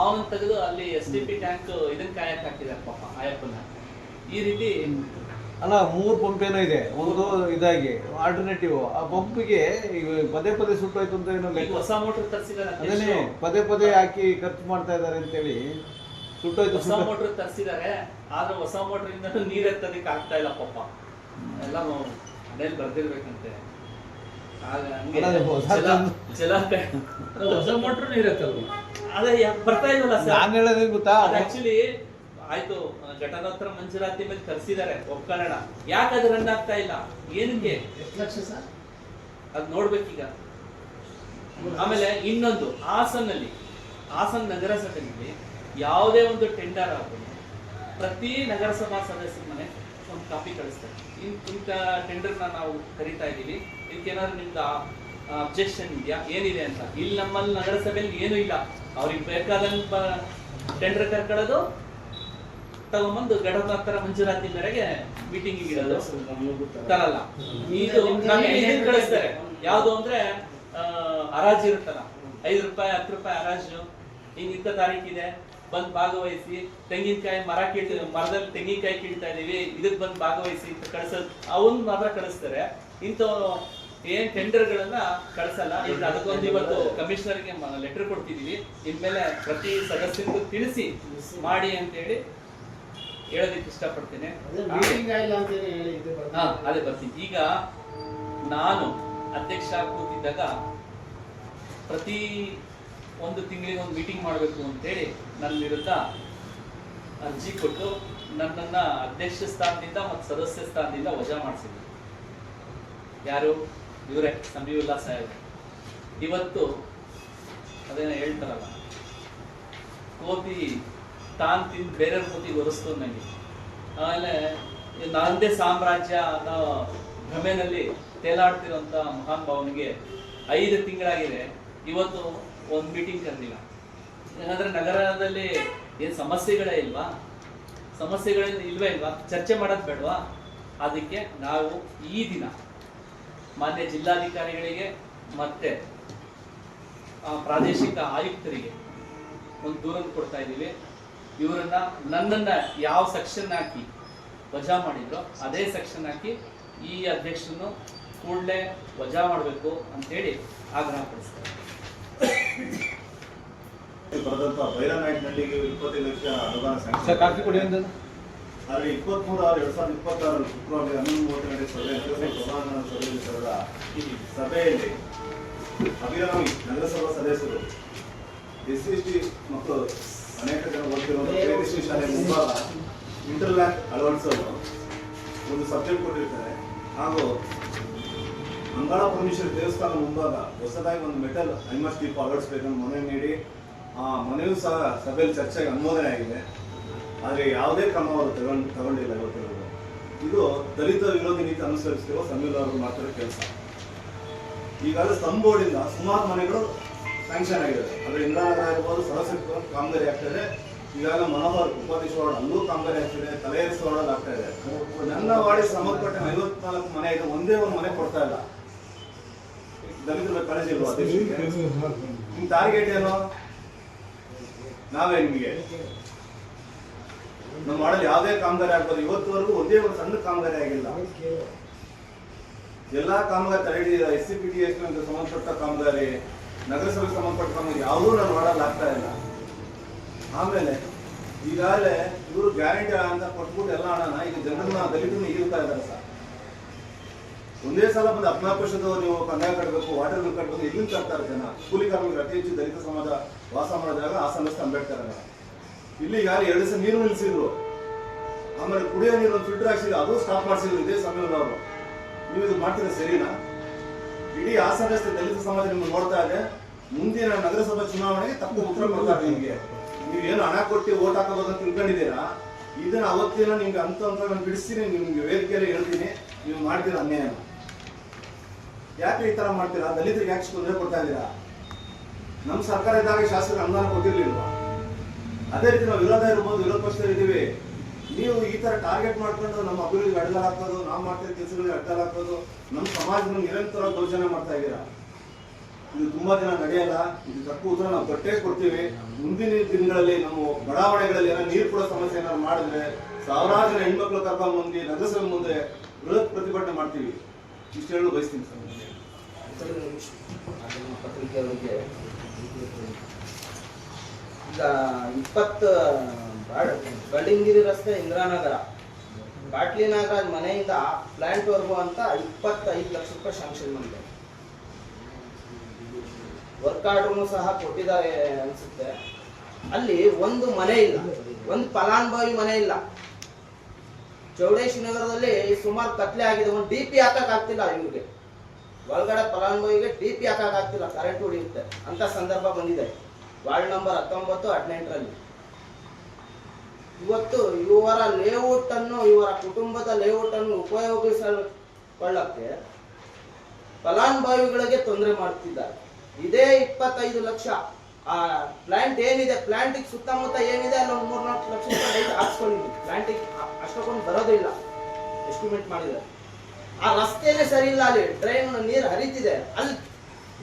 ಅವನ ತೆಗೆದು ಅಲ್ಲಿ ಎಸ್ ಡಿ ಪಿ ಟ್ಯಾಂಕ್ ಇದನ್ನ ಕಾಯಕ್ ಹಾಕಿದ್ದಾರೆ ಪಾಪ ಆಯಪ್ಪನ. ಈ ರೀತಿ ಅಲ್ಲ ಮೂರು ಪಂಪ್ ಏನೋ ಇದೆ. ಒಂದು ಇದಾಗಿ ಆಲ್ಟರ್ನೇಟಿವ್ ಆ ಪಂಪಿಗೆ ಪದೇ ಪದೇ ಸುಟ್ಟೋಯ್ತು ಅಂತ ಏನೋ ಹೊಸ ಮೋಟರ್ ತರಿಸಿದ್ದಾರೆ ಅದನ್ನೇ ಪದೇ ಪದೇ ಹಾಕಿ ಖರ್ಚು ಮಾಡ್ತಾ ಇದ್ದಾರೆ ಅಂತೇಳಿ ಸುಟ್ಟೋಯ್ತು ಹೊಸ. ಮೋಟರ್ ತರಿಸಿದ್ದಾರೆ ಆದ್ರೆ ಹೊಸ ಮೋಟರ್ ಇಂದ ನೀರ್ ಎತ್ತೋದಕ್ಕೆ ಆಗ್ತಾ ಇಲ್ಲ ಪಪ್ಪ ಎಲ್ಲ ಮನೇಲಿ ಬರ್ದಿರ್ಬೇಕಂತೆ. ಹೊಸ ಮೋಟ್ರು ತಂದು- ಎತ್ತಲ್ವ ಹೊಸ ಮೋಟ್ರ್ ನೀರತ್ತಲ್ವ ಅದೇ ಯಾಕ್ ಬರ್ತಾ ಇಲ್ಲ ಸರ್. ನಾನ್ ಗೊತ್ತಾ? ಅದು ಆಕ್ಚುಲಿ ಆಯ್ತು ಘಟನೋತ್ತರ ಮಂಜೂರಾತಿ ಮೇಲೆ ತರಿಸಿದ್ದಾರೆ ಒಪ್ಕೊಳ್ಳೋಣ ಯಾಕೆ ಅದು ರನ್ ಆಗ್ತಾ ಇಲ್ಲ? ಏನಕ್ಕೆ? ಅದ್ ನೋಡ್ಬೇಕೀಗ. ಆಮೇಲೆ ಇನ್ನೊಂದು ಹಾಸನಲ್ಲಿ ಹಾಸನ್ ನಗರಸಭೆಯಲ್ಲಿ ಯಾವುದೇ ಒಂದು ಟೆಂಡರ್ ಆಗಲಿ ಪ್ರತಿ ನಗರಸಭಾ ಸದಸ್ಯರ ಮನೆ ಒಂದು ಕಾಪಿ ಕಳಿಸ್ತಾರೆ. ಇನ್- ಇಂಥ ಟೆಂಡರ್ನ ನಾವು ಕರಿತಾ ಇದ್ದೀವಿ. ಇದಕ್ಕೇನಾದ್ರು ನಿಮ್ದು ಅಬ್ಜೆಕ್ಷನ್ ಇದೆಯಾ? ಏನಿದೆ ಅಂತ. ಇಲ್ಲಿ ನಮ್ಮಲ್ಲಿ ನಗರಸಭೆಯಲ್ಲಿ ಏನೂ ಇಲ್ಲ. ಅವ್ರಿಗೆ ಬೇಕಾದಂತ ಟೆಂಡರ್ ಕರ್ಕೊಳ್ಳೋದು ತಗೊಂಬಂದು ಘಟನಾತ್ತರ ಮಂಜೂರಾತಿ ಮೇರೆಗೆ ಮೀಟಿಂಗ್ ಇಡೋದು ತರಲ್ಲ. ಇದು ನಮಗೆ ಕಳಿಸ್ತಾರೆ? ಯಾವುದು ಅಂದ್ರೆ ಆ, ಹರಾಜು ಇರುತ್ತಲ್ಲ. ಐದು ರೂಪಾಯಿ ಹತ್ತು ರೂಪಾಯಿ ಹರಾಜು. ಹಿಂಗ್ ಇಂಥ ತಾರೀಕಿದೆ ಬಂದ್ ಭಾಗವಹಿಸಿ. ತೆಂಗಿನಕಾಯಿ ಮರ ಕೀಳ್ತ ಮರದಲ್ಲಿ ತೆಂಗಿನಕಾಯಿ ಕೀಳ್ತಾ ಇದೀವಿ. ಇದಕ್ ಬಂದ್ ಭಾಗವಹಿಸಿ ಅಂತ ಕಳ್ಸೋದ್. ಅವನ್ ಮಾತ್ರ ಕಳಿಸ್ತಾರೆ. ಇಂಥ ಏನ್ ಟೆಂಡರ್ಗಳನ್ನ ಕಳ್ಸಲ್ಲ. ಈಗ ಅದಕ್ಕೊಂದು ಇವತ್ತು ಕಮಿಷನರ್ಗೆ ಲೆಟರ್ ಕೊಡ್ತಿದೀವಿ ಇನ್ಮೇಲೆ ಪ್ರತಿ ಸದಸ್ಯರಿಗೂ ತಿಳಿಸಿ ಮಾಡಿ ಅಂತ ಹೇಳಿ ಹೇಳೋದಕ್ಕೆ ಇಷ್ಟಪಡ್ತೇನೆ. ಹಾ ಅದೇ ಬರ್ತೀನಿ. ಈಗ ನಾನು ಅಧ್ಯಕ್ಷ ಕೂತಿದ್ದಾಗ ಪ್ರತಿ ಒಂದು ತಿಂಗಳಿಗೆ ಒಂದು ಮೀಟಿಂಗ್ ಮಾಡಬೇಕು ಅಂತೇಳಿ ನನ್ನ ವಿರುದ್ಧ ಅರ್ಜಿ ಕೊಟ್ಟು ನನ್ನನ್ನು ಅಧ್ಯಕ್ಷ ಸ್ಥಾನದಿಂದ ಮತ್ತು ಸದಸ್ಯ ಸ್ಥಾನದಿಂದ ವಜಾ ಮಾಡಿಸಿದ್ರು. ಯಾರು? ಇವರೇ ಸಮೀವುಲ್ಲಾ ಸಾಹೇಬ್ ಇವತ್ತು ಅದೇನೋ ಹೇಳ್ತಾರಲ್ಲ ಕೋತಿ ತಾನ್ ತಿಂದು ಬೇರೆಯವ್ರ ಕೂತಿ ಒರೆಸ್ತು ನನಗೆ ಆಮೇಲೆ ಇದು ನಂದೇ ಸಾಮ್ರಾಜ್ಯ ಅನ್ನೋ ಭ್ರಮೆನಲ್ಲಿ ತೇಲಾಡ್ತಿರೋಂಥ ಮಹಾನ್ ಭಾವನಿಗೆ ಐದು ತಿಂಗಳಾಗಿದೆ. ಇವತ್ತು ಒಂದು ಮೀಟಿಂಗ್ ಕರೆದಿಲ್ಲ. ಯಾಕಂದ್ರೆ ನಗರದಲ್ಲಿ ಏನು ಸಮಸ್ಯೆಗಳೇ ಇಲ್ವಾ? ಸಮಸ್ಯೆಗಳೇನು ಇಲ್ವೇ ಇಲ್ವಾ? ಚರ್ಚೆ ಮಾಡೋದು ಬೇಡವಾ? ಅದಕ್ಕೆ ನಾವು ಈ ದಿನ ಮಾನ್ಯ ಜಿಲ್ಲಾಧಿಕಾರಿಗಳಿಗೆ ಮತ್ತೆ ಪ್ರಾದೇಶಿಕ ಆಯುಕ್ತರಿಗೆ ಒಂದು ದೂರನ್ನು ಕೊಡ್ತಾ ಇದ್ದೀವಿ. ಇವರನ್ನ ನನ್ನನ್ನ ಯಾವ ಸೆಕ್ಷನ್ ಹಾಕಿ ವಜಾ ಮಾಡಿದ್ರು ಅದೇ ಸೆಕ್ಷನ್ ಹಾಕಿ ಈ ಅಧ್ಯಕ್ಷರನ್ನು ಕೂಡಲೇ ವಜಾ ಮಾಡಬೇಕು ಅಂತೇಳಿ ಆಗ್ರಹ ಪಡಿಸ್ತಾರೆ. ಬರೆದಂತ ಬೈರನಾಯ್ಟ್ನಳ್ಳಿಗೆ ಇಪ್ಪತ್ತೈದು ಲಕ್ಷ ಅನುದಾನ ಸರ್ ಸ್ಯಾಂಕ್ಷನ್ ಕಾಫಿ ಕೊಡಿ ಅಂತ ಆದರೆ ಇಪ್ಪತ್ಮೂರು ಆರು ಎರಡ್ ಸಾವಿರದ ಇಪ್ಪತ್ತಾರರಲ್ಲಿ ಶುಕ್ರವಾರ ಹನ್ನೊಂದು ಮೂವತ್ತು ಗಂಟೆ ಸಭೆ ಸಭಾಂಗಣ ಪ್ರಧಾನ ಸಭೆಯಲ್ಲಿ ಈ ಸಭೆಯಲ್ಲಿ ಅಭಿರಾಮಿ ನಗರಸಭಾ ಸದಸ್ಯರು ಎಸ್ ಸಿ ಎಸ್ ಟಿ ಮತ್ತು ಅನೇಕ ಜನ ಓದ್ತಿರುವ ಶ್ರೀ ಶಾಲೆ ಮುಂಭಾಗ ಇಂಟರ್ಲ್ಯಾಕ್ ಅಳವಡಿಸಲು ಒಂದು ಸಬ್ಜೆಕ್ಟ್ ಕೊಟ್ಟಿರ್ತಾರೆ. ಹಾಗೂ ಅಂಗಾಳ ಪರಮೇಶ್ವರಿ ದೇವಸ್ಥಾನ ಮುಂಭಾಗ ಹೊಸದಾಗಿ ಒಂದು ಮೆಟಲ್ ಐಮಸ್ ದೀಪ ಅಳವಡಿಸಬೇಕಂತ ಮನವಿ ನೀಡಿ, ಆ ಮನೆಯೂ ಸಹ ಸಭೆಯಲ್ಲಿ ಚರ್ಚೆಗೆ ಅನುಮೋದನೆ ಆಗಿದೆ. ಆದರೆ ಯಾವುದೇ ಕ್ರಮ ಅವರು ತಗೊಂಡು ತಗೊಂಡಿಲ್ಲ ಗೊತ್ತಿರೋದು. ಇದು ದಲಿತ ವಿರೋಧಿ ನೀತಿ ಅನುಸರಿಸುತ್ತಿರುವ ಸಮೀರ್ ಅವರು ಮಾಡ್ತಿರೋ ಕೆಲಸ. ಈಗಾಗಲೇ ಸ್ತಂಭ ಸುಮಾರು ಮನೆಗಳು ಸ್ಯಾಂಕ್ಷನ್ ಆಗಿದೆ ಅಂದ್ರೆ ಇಂದಿರಾನಗರ ಇರ್ಬೋದು ಸದಸ್ಯತ್ವ ಕಾಮಗಾರಿ ಆಗ್ತದೆ ಈಗಾಗಲೇ ಮನೋಹರ್ ಉಪಾಧಿ ವಾರ್ಡ್ ಅಲ್ಲೂ ಕಾಮಗಾರಿ ಆಗ್ತಿದೆ ತಲೆಯರಿಸ ವಾರ್ಡ್ ಆಗ್ತಾ ಇದೆ. ನನ್ನ ವಾರ್ಡಿಗೆ ಸಂಬಂಧಪಟ್ಟ ಐವತ್ನಾಲ್ಕು ಮನೆ ಇದೆ, ಒಂದೇ ಒಂದು ಮನೆ ಕೊಡ್ತಾ ಇಲ್ಲ. ದಲಿತರ ಕಾಲೇಜ್ ಇಲ್ವಾ ನಿಮ್ಮ ನಿಮ್ ಟಾರ್ಗೆಟ್ ಏನು? ನಾವೇ ನಿಮಗೆ. ನಮ್ಮ ಮಾಡಲ್ ಯಾವುದೇ ಕಾಮಗಾರಿ ಆಗ್ಬೋದು. ಇವತ್ತುವರೆಗೂ ಒಂದೇ ಒಂದು ಸಣ್ಣ ಕಾಮಗಾರಿ ಆಗಿಲ್ಲ. ಎಲ್ಲಾ ಕಾಮಗಾರಿ ತಡೆ S C P T S ಸಂಬಂಧಪಟ್ಟ ಕಾಮಗಾರಿ. ನಗರಸಭೆಗೆ ಸಂಬಂಧಪಟ್ಟ ಕ್ರಮ ಯಾವುದೂ ನಾನು ಮಾಡಲಾಗ್ತಾ ಇಲ್ಲ. ಆಮೇಲೆ ಈಗಾಗಲೇ ಇವರು ಗ್ಯಾರಂಟಿ ಅಂತ ಕೊಟ್ಬಿಟ್ಟು ಎಲ್ಲ ಹಣನ ಈಗ ಜನರನ್ನ ದಲಿತರನ್ನ ಈಗಿರ್ತಾ ಇದ್ದಾರೆ ಸರ್. ಒಂದೇ ಸಲ ಬಂದು ಹದಿನಾಲ್ಕು ವರ್ಷದ ನೀವು ಕಂದಾಯ ಕಟ್ಟಬೇಕು ವಾಟರ್ ಬಿಲ್ ಕಟ್ಟಬೇಕು ಇಲ್ಲಿಂದ ತರ್ತಾರೆ ಜನ. ಕೂಲಿ ಕಾರ್ಮಿಕರು ಅತಿ ಹೆಚ್ಚು ದಲಿತ ಸಮಾಜ ವಾಸ ಮಾಡಿದಾಗ ಆ ರಸ್ತೆ ಅಂಬೇಡ್ಕರ್ ಇಲ್ಲಿ ಯಾರು ಎರಡು ದಿವಸ ನೀರು ನಿಲ್ಲಿಸಿದ್ರು. ಆಮೇಲೆ ಕುಡಿಯೋ ನೀರು ಫಿಲ್ಟರ್ ಹಾಕ್ಸಿದ್ರು, ಅದು ಸ್ಟಾಪ್ ಮಾಡಿಸಿದ್ರು ಇದೇ ಸಮಯದವರು ನೀವು ಇದು ಮಾಡ್ತೀರಾ ಸರಿನಾ? ಇಡೀ ಹಾಸನ ರಸ್ತೆ ದಲಿತ ಸಮಾಜ ನಿಮ್ಮನ್ನು ನೋಡ್ತಾ ಇದೆ. ಮುಂದಿನ ನಗರಸಭಾ ಚುನಾವಣೆಗೆ ತಪ್ಪು ಉತ್ತರ ಕೊಡ್ತಾರೆ ನಿಮಗೆ. ನೀವೇನು ಹಣ ಕೊಟ್ಟು ಓಟ್ ಅಂತ ತಿಳ್ಕೊಂಡಿದ್ದೀರಾ? ಇದನ್ನ ಅವತ್ತಿನ ನಿಮ್ಗೆ ಅಂತ ಅಂತ ನಾನು ಬಿಡಿಸ್ತೀನಿ, ನಿಮ್ಗೆ ವೇದಿಕೆಯಲ್ಲಿ ಹೇಳ್ತೀನಿ. ನೀವು ಮಾಡ್ತೀರಾ ಅನ್ಯಾಯ? ಯಾಕೆ ಈ ತರ ಮಾಡ್ತೀರಾ? ದಲಿತರಿಗೆ ಯಾಕೆ ತೊಂದರೆ ಕೊಡ್ತಾ ಇದ್ದೀರಾ? ನಮ್ಮ ಸರ್ಕಾರ ಇದ್ದಾಗ ಶಾಸಕರು ಅನುದಾನ ಕೊಟ್ಟಿರ್ಲಿಲ್ವಾ? ಅದೇ ರೀತಿ ನಾವು ವಿರೋಧ ಇರ್ಬೋದು, ವಿರೋಧ ಪಕ್ಷದಲ್ಲಿ ಇದೀವಿ ನೀವು ಈ ತರ ಟಾರ್ಗೆಟ್ ಮಾಡ್ಕೊಂಡು ನಮ್ಮ ಅಭಿವೃದ್ಧಿಗೆ ಅಡ್ಡಲ ಹಾಕೋದು, ನಾವು ಮಾಡ್ತಿರೋ ಕೆಲಸಗಳಿಗೆ ಅಡ್ಡಲ ಹಾಕೋದು, ನಮ್ಮ ಸಮಾಜ ನಿರಂತರ ದೌರ್ಜನ್ಯ ಮಾಡ್ತಾ ಇದ್ದೀರಾ? ಇದು ತುಂಬಾ ದಿನ ನಡೆಯಲ್ಲ, ಇದು ತಪ್ಪು ಉತ್ತರ ನಾವು ಬಟ್ಟೆ ಕೊಡ್ತೀವಿ. ಮುಂದಿನ ದಿನಗಳಲ್ಲಿ ನಮ್ಮ ಬಡಾವಣೆಗಳಲ್ಲಿ ಏನೋ ನೀರು ಕೊಡೋ ಸಮಸ್ಯೆ ಏನಾದ್ರು ಮಾಡಿದ್ರೆ ಸಾವಿರಾರು ಜನ ಹೆಣ್ಮಕ್ಳು ಕರ್ಕೊಂಡ್ ಮುಂದೆ ನಗರಸಭೆ ಮುಂದೆ ಬೃಹತ್ ಪ್ರತಿಭಟನೆ ಮಾಡ್ತೀವಿ. ಇಷ್ಟು ಹೇಳಲು ಬಯಸ್ತೀನಿ ಸರ್ ಪತ್ರಿಕೆ ಪತ್ರಿಕೆಯವರಿಗೆ ಈಗ ಇಪ್ಪತ್ತು ಬಳ್ಳಿಂಗಿರಿ ರಸ್ತೆ ಇಂದಿರಾನಗರ. ಬಾಟ್ಲಿ ನಾಗರಾಜ್ ಮನೆಯಿಂದ ಪ್ಲಾಂಟ್ ವರ್ಗು ಅಂತ ಇಪ್ಪತ್ತೈದು ಲಕ್ಷ ರೂಪಾಯಿ ಶಾಂಕ್ಷನ್ ಮಾಡಿದೆ ವರ್ಕ್ ಆರ್ಡ್ರೂ ಸಹ ಕೊಟ್ಟಿದ್ದಾರೆ ಅನ್ಸುತ್ತೆ. ಅಲ್ಲಿ ಒಂದು ಮನೆ ಇಲ್ಲ. ಒಂದು ಫಲಾನುಭವಿ ಮನೆ ಇಲ್ಲ. ಚೌಡೇಶಿ ನಗರದಲ್ಲಿ ಸುಮಾರು ಕತ್ಲೆ ಆಗಿದೆ. ಒಂದು ಡಿ ಪಿ ಹಾಕಕ್ ಆಗ್ತಿಲ್ಲ ಇವ್ರಿಗೆ. ಒಳಗಡೆ ಫಲಾನುಭವಿಗೆ ಡಿ ಪಿ ಹಾಕಕ್ ಆಗ್ತಿಲ್ಲ. ಕರೆಂಟ್ ಉಳಿಯುತ್ತೆ. ಅಂತ ಸಂದರ್ಭ ಬಂದಿದೆ. ವಾರ್ಡ್ ನಂಬರ್ ಹತ್ತೊಂಬತ್ತು, ಹದಿನೆಂಟರಲ್ಲಿ. ಇವತ್ತು ಇವರ ಲೇಔಟ್ ಅನ್ನು, ಇವರ ಕುಟುಂಬದ ಲೇಔಟ್ ಅನ್ನು ಉಪಯೋಗಿಸಿಕೊಳ್ಳಕ್ಕೆ ಫಲಾನುಭವಿಗಳಿಗೆ ತೊಂದರೆ ಮಾಡ್ತಿದ್ದಾರೆ. ಇದೇ ಇಪ್ಪತ್ತೈದು ಲಕ್ಷ. ಆ ಪ್ಲಾಂಟ್ ಏನಿದೆ ಪ್ಲಾಂಟಿಗೆ ಸುತ್ತಮುತ್ತ ಏನಿದೆ ಅಲ್ಲಿ ಒಂದು ಮೂರ್ನಾಲ್ಕು ಲಕ್ಷ ರೂಪಾಯಿ ಹಾಕ್ಸ್ಕೊಂಡಿದ್ವಿ ಪ್ಲಾಂಟಿಗೆ ಅಷ್ಟೊಂದು ಬರೋದಿಲ್ಲ ಎಸ್ಟಿಮೇಟ್ ಮಾಡಿದ್ದಾರೆ. ಆ ರಸ್ತೆಯೇ ಸರಿ ಇಲ್ಲ ಅಲ್ಲಿ. ಡ್ರೈನ್ ನೀರು ಹರಿತಿದೆ. ಅಲ್ಲಿ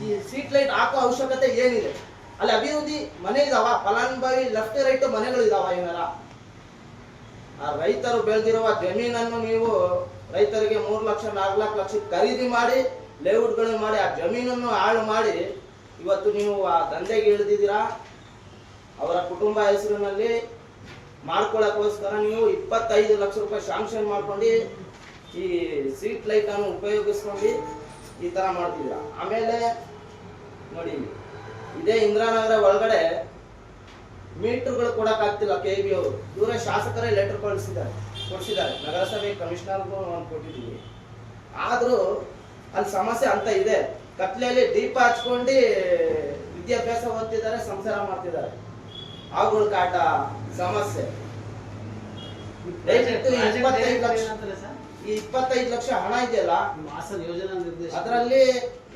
ಈ ಸೀಟ್ ಲೈಟ್ ಹಾಕೋ ಅವಶ್ಯಕತೆ ಏನಿದೆ? ಅಲ್ಲಿ ಅಭಿವೃದ್ಧಿ ಮನೆ ಇದಾವ. ಫಲಾನುಭವಿ ಲೆಫ್ಟ್ ರೈಟ್ ಮನೆಗಳು ಇದಾವ ಏನಾರ ಆ ರೈತರು ಬೆಳೆದಿರುವ ಜಮೀನನ್ನು ನೀವು ರೈತರಿಗೆ ಮೂರು ಲಕ್ಷ, ನಾಲ್ಕು ಲಕ್ಷ ಖರೀದಿ ಮಾಡಿ ಲೇಔಟ್ಗಳನ್ನು ಮಾಡಿ, ಆ ಜಮೀನನ್ನು ಹಾಳು ಮಾಡಿ, ಇವತ್ತು ನೀವು ಆ ದಂಧೆಗೆ ಇಳಿದಿದ್ದೀರಾ? ಅವರ ಕುಟುಂಬ ಹೆಸರಿನಲ್ಲಿ ಮಾಡ್ಕೊಳ್ಳೋಕ್ಕೋಸ್ಕರ ನೀವು ಇಪ್ಪತ್ತೈದು ಲಕ್ಷ ರೂಪಾಯಿ ಶಾಂಕ್ಷನ್ ಮಾಡ್ಕೊಂಡು ಈ ಸೀಟ್ ಲೈಟನ್ನು ಉಪಯೋಗಿಸ್ಕೊಂಡು ಈ ತರ ಮಾಡ್ತಿದ್ದೀರಾ? ಆಮೇಲೆ ನೋಡಿ, ಇದೇ ಇಂದಿರಾನಗರ ಒಳಗಡೆ ಮೀಟರ್ಗಳು ಕೊಡಕ್ ಆಗ್ತಿಲ್ಲ ಕೆ ಬಿ ಅವರು. ಇವರೇ ಶಾಸಕರೇ ಲೆಟರ್ ಕಳಿಸಿದ್ದಾರೆ ಕೊಡಿಸಿದ್ದಾರೆ. ನಗರಸಭೆ ಕಮಿಷನರ್ಗೂ ಒಂದು ಕೊಟ್ಟಿದ್ದೀವಿ ಆದರೂ ಅಲ್ಲಿ ಸಮಸ್ಯೆ ಅಂತ ಇದೆ. ಕತ್ಲೆಯಲ್ಲಿ ದೀಪ ಹಚ್ಕೊಂಡು ವಿದ್ಯಾಭ್ಯಾಸ ಓದ್ತಿದ್ದಾರೆ ಸಂಸಾರ ಮಾಡ್ತಿದ್ದಾರೆ. ಆಗುಳ ಕಾಟ ಸಮಸ್ಯೆ. ಇಪ್ಪತ್ತೈದು ಲಕ್ಷ ಹಣ ಇದೆಯಲ್ಲ ಅದರಲ್ಲಿ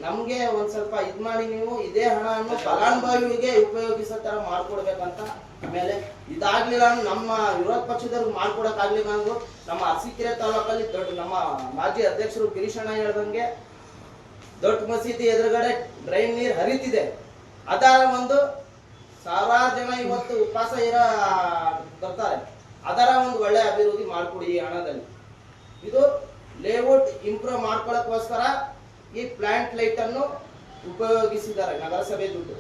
ನಮ್ಗೆ ಒಂದ್ ಸ್ವಲ್ಪ ಇದ್ ಮಾಡಿ ನೀವು, ಇದೇ ಹಣವನ್ನು ಫಲಾನುಭವಿಗೆ ಉಪಯೋಗಿಸೋ ತರ ಮಾಡ್ಕೊಡ್ಬೇಕಂತ ಆಮೇಲೆ ಇದಾಗ್ಲಿಲ್ಲ ನಮ್ಮ ವಿರೋಧ ಪಕ್ಷದವ್ರಿಗೆ ಮಾಡ್ಕೊಡಕ್ ಆಗ್ಲಿಲ್ಲ ಅಂದ್ರು ನಮ್ಮ ಅರಸೀಕೆರೆ ತಾಲೂಕಲ್ಲಿ ದೊಡ್ಡ ನಮ್ಮ ಮಾಜಿ ಅಧ್ಯಕ್ಷರು ಗಿರೀಶಣ್ಣ ಹೇಳ್ದಂಗೆ, ದೊಡ್ಡ ಮಸೀದಿ ಎದುರುಗಡೆ ಡ್ರೈನ್ ನೀರ್ ಹರಿತಿದೆ. ಅದರ ಒಂದು ಸಾವಿರಾರು ಜನ ಇವತ್ತು ಉಪವಾಸ ಇರೋ ಬರ್ತಾರೆ. ಅದರ ಒಂದು ಒಳ್ಳೆ ಅಭಿವೃದ್ಧಿ ಮಾಡ್ಕೊಡಿ ಈ ಹಣದಲ್ಲಿ. ಇದು ಲೇಔಟ್ ಇಂಪ್ರೂವ್ ಮಾಡ್ಕೊಳ್ಳೋಕ್ಕೋಸ್ಕರ ಈ ಪ್ಲಾಂಟ್ ಲೈಟ್ ಅನ್ನು ಉಪಯೋಗಿಸಿದ್ದಾರೆ ನಗರಸಭೆ ದುಡ್ಡು.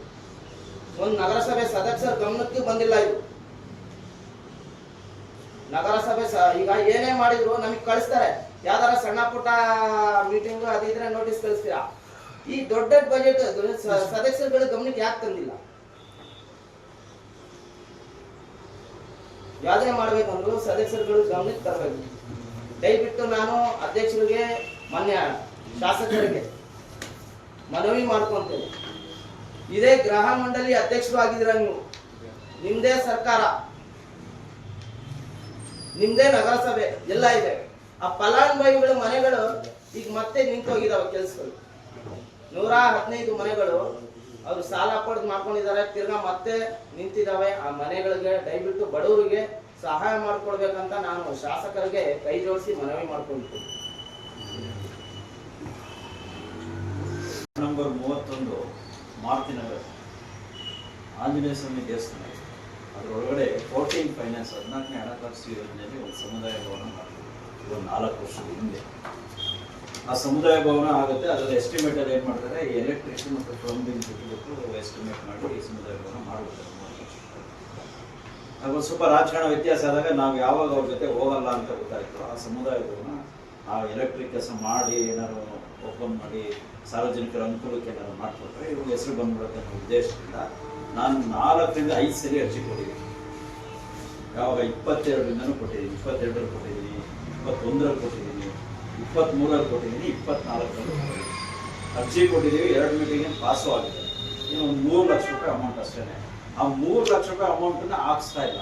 ಒಂದು ನಗರಸಭೆ ಸದಸ್ಯರ ಗಮನಕ್ಕೆ ಬಂದಿಲ್ಲ ಇದು. ನಗರಸಭೆ ಈಗ ಏನೇ ಮಾಡಿದ್ರು ನಮಗೆ ಕಳಿಸ್ತಾರೆ. ಯಾವ್ದಾರ ಸಣ್ಣ ಪುಟ್ಟ ಮೀಟಿಂಗ್ ಅದಿದ್ರೆ ನೋಟಿಸ್ ಕಳಿಸ್ತೀರಾ? ಈ ದೊಡ್ಡ ಬಜೆಟ್ ಸದಸ್ಯರುಗಳ ಗಮನಕ್ಕೆ ಯಾಕೆ ತಂದಿಲ್ಲ? ಯಾವ್ದೇ ಮಾಡ್ಬೇಕಂದ್ರು ಸದಸ್ಯರುಗಳು ಗಮನಕ್ಕೆ ತರಬೇಕು. ದಯವಿಟ್ಟು ನಾನು ಅಧ್ಯಕ್ಷರಿಗೆ ಮಾನ್ಯ ಶಾಸಕರಿಗೆ ಮನವಿ ಮಾಡ್ಕೊಂತೇನೆ. ಇದೇ ಗ್ರಹ ಮಂಡಳಿ ಅಧ್ಯಕ್ಷರು ನೀವು ನಿಮ್ದೇ ಸರ್ಕಾರ, ನಿಮ್ದೇ ನಗರಸಭೆ ಎಲ್ಲ ಇದೆ. ಆ ಫಲಾನುಭವಿಗಳ ಮನೆಗಳು ಈಗ ಮತ್ತೆ ನಿಂತೋಗಿದಾವೆ ಕೆಲಸಗಳು. ನೂರ ಹದಿನೈದು ಮನೆಗಳು ಅವರು ಸಾಲ ಪಡೆದು ಮಾಡ್ಕೊಂಡಿದ್ದಾರೆ, ತಿರ್ಗಾ ಮತ್ತೆ ನಿಂತಿದ್ದಾವೆ ಆ ಮನೆಗಳಿಗೆ ದಯವಿಟ್ಟು ಬಡವರಿಗೆ ಸಹಾಯ ಮಾಡ್ಕೊಡ್ಬೇಕಂತ ನಾನು ಶಾಸಕರಿಗೆ ಕೈ ಜೋಡಿಸಿ ಮನವಿ ಮಾಡ್ಕೊಂಡಿದ್ದೀನಿ ನಂಬರ್ ಮೂವತ್ತೊಂದು ಮಾರುತಿನಗರ ಆಂಜನೇಯ ಸ್ವಾಮಿ ದೇವಸ್ಥಾನ. ಅದರೊಳಗಡೆ ಫೋರ್ಟೀನ್ ಫೈನಾನ್ಸ್ ಹದಿನಾಲ್ಕನೇ ಹಣಕಾಸು ಯೋಜನೆಯಲ್ಲಿ ಒಂದು ಸಮುದಾಯ ಭವನ ಮಾಡಿದ್ರು ಒಂದು ನಾಲ್ಕು ವರ್ಷದ ಹಿಂದೆ. ಆ ಸಮುದಾಯ ಭವನ ಆಗುತ್ತೆ, ಅದರಲ್ಲಿ ಎಸ್ಟಿಮೇಟಲ್ಲಿ ಏನು ಮಾಡ್ತಾರೆ ಎಲೆಕ್ಟ್ರಿಷಿಯನ್ ಮತ್ತು ಪ್ಲಂಬಿಂಗ್ ಬಿಟ್ಟು ಎಸ್ಟಿಮೇಟ್ ಮಾಡಿ ಈ ಸಮುದಾಯ ಭವನ ಮಾಡಿಬಿಡ್ತಾರೆ ಹಾಗೂ ಸ್ವಲ್ಪ ರಾಜಕಾರಣ ವ್ಯತ್ಯಾಸ ಆದಾಗ ನಾವು ಯಾವಾಗ ಅವ್ರ ಜೊತೆ ಹೋಗಲ್ಲ ಅಂತ ಗೊತ್ತಾಯಿತು. ಆ ಸಮುದಾಯ ಭವನ, ಆ ಎಲೆಕ್ಟ್ರಿಕ್ ಕೆಲಸ ಮಾಡಿ ಏನಾದ್ರು ಓಪನ್ ಮಾಡಿ ಸಾರ್ವಜನಿಕರ ಅನುಕೂಲಕ್ಕೆ ನಾನು ಮಾಡಿಕೊಟ್ರೆ ಇವಾಗ ಹೆಸರು ಬಂದ್ಬಿಡುತ್ತೆ ಅನ್ನೋ ಉದ್ದೇಶದಿಂದ ನಾನು ನಾಲ್ಕರಿಂದ ಐದು ಸರಿ ಅರ್ಜಿ ಕೊಟ್ಟಿದ್ದೀನಿ. ಯಾವಾಗ ಇಪ್ಪತ್ತೆರಡರಿಂದನೂ ಕೊಟ್ಟಿದ್ದೀನಿ, ಇಪ್ಪತ್ತೆರಡರಲ್ಲಿ ಕೊಟ್ಟಿದ್ದೀನಿ, ಇಪ್ಪತ್ತೊಂದರಲ್ಲಿ ಕೊಟ್ಟಿದ್ದೀನಿ ಇಪ್ಪತ್ತ್ಮೂರಲ್ಲಿ ಕೊಟ್ಟಿದ್ದೀನಿ, ಇಪ್ಪತ್ನಾಲ್ಕರಲ್ಲಿ ಕೊಟ್ಟಿದ್ದೀನಿ. ಅರ್ಜಿ ಕೊಟ್ಟಿದ್ದೀವಿ, ಎರಡು ಮೀಟಿಂಗ್ ಪಾಸು ಆಗಿದೆ. ಇನ್ನು ಒಂದು ಮೂರು ಲಕ್ಷ ರೂಪಾಯಿ ಅಮೌಂಟ್ ಅಷ್ಟೇ ಆ ಮೂರು ಲಕ್ಷ ರೂಪಾಯಿ ಅಮೌಂಟನ್ನು ಹಾಕಿಸ್ತಾ ಇಲ್ಲ.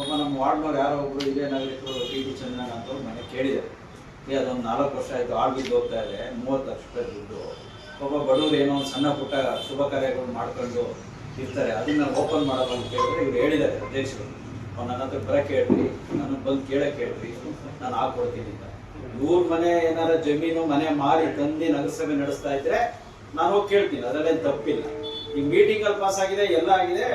ಒಬ್ಬ ನಮ್ಮ ವಾರ್ಡ್ನವ್ರು ಯಾರೋ ಒಬ್ಬರು ಇದೇ ನಾಗರಿಕರು ಟಿ ಡಿ ಚಂದ್ರಣ್ಣ ಅಂತ ಮನೆ ಕೇಳಿದ್ದಾರೆ. ಅದೊಂದು ನಾಲ್ಕು ವರ್ಷ ಆಯಿತು ಆಳ್ಬಿದ್ದು ಹೋಗ್ತಾ ಇದೆ, ಮೂವತ್ತು ಲಕ್ಷ ರೂಪಾಯಿ ದುಡ್ಡು. ಒಬ್ಬ ಬಡವರು ಏನೋ ಒಂದು ಸಣ್ಣ ಪುಟ್ಟ ಶುಭ ಕಾರ್ಯಗಳು ಮಾಡ್ಕೊಂಡು ಇರ್ತಾರೆ, ಅದನ್ನ ಓಪನ್ ಮಾಡೋದು ಅಂತ ಕೇಳಿದ್ರೆ ಇವ್ರು ಹೇಳಿದ್ದಾರೆ ಅಧ್ಯಕ್ಷರು. ಅವ್ರು ನನ್ನ ಹತ್ರ ಬರಕ್ಕೆ ಹೇಳ್ರಿ ನಾನು ಬಂದು ಕೇಳಕ್ಕೆ ಹೇಳ್ರಿ, ನಾನು ಹಾಕ್ಕೊಡ್ತೀನಿ ಅಂತ. ಇವ್ರ ಮನೆ ಏನಾರ ಜಮೀನು, ಮನೆ ಮಾರಿ ತಂದು ನಗರಸಭೆ ನಡೆಸ್ತಾ ಇದ್ರೆ ನಾನು ಹೋಗಿ ಕೇಳ್ತೀನಿ, ಅದರಲ್ಲೇನು ತಪ್ಪಿಲ್ಲ. ಈ ಮೀಟಿಂಗ್ ಅಲ್ಲಿ ಪಾಸ್ ಆಗಿದೆ, ಎಲ್ಲ ಆಗಿದೆ,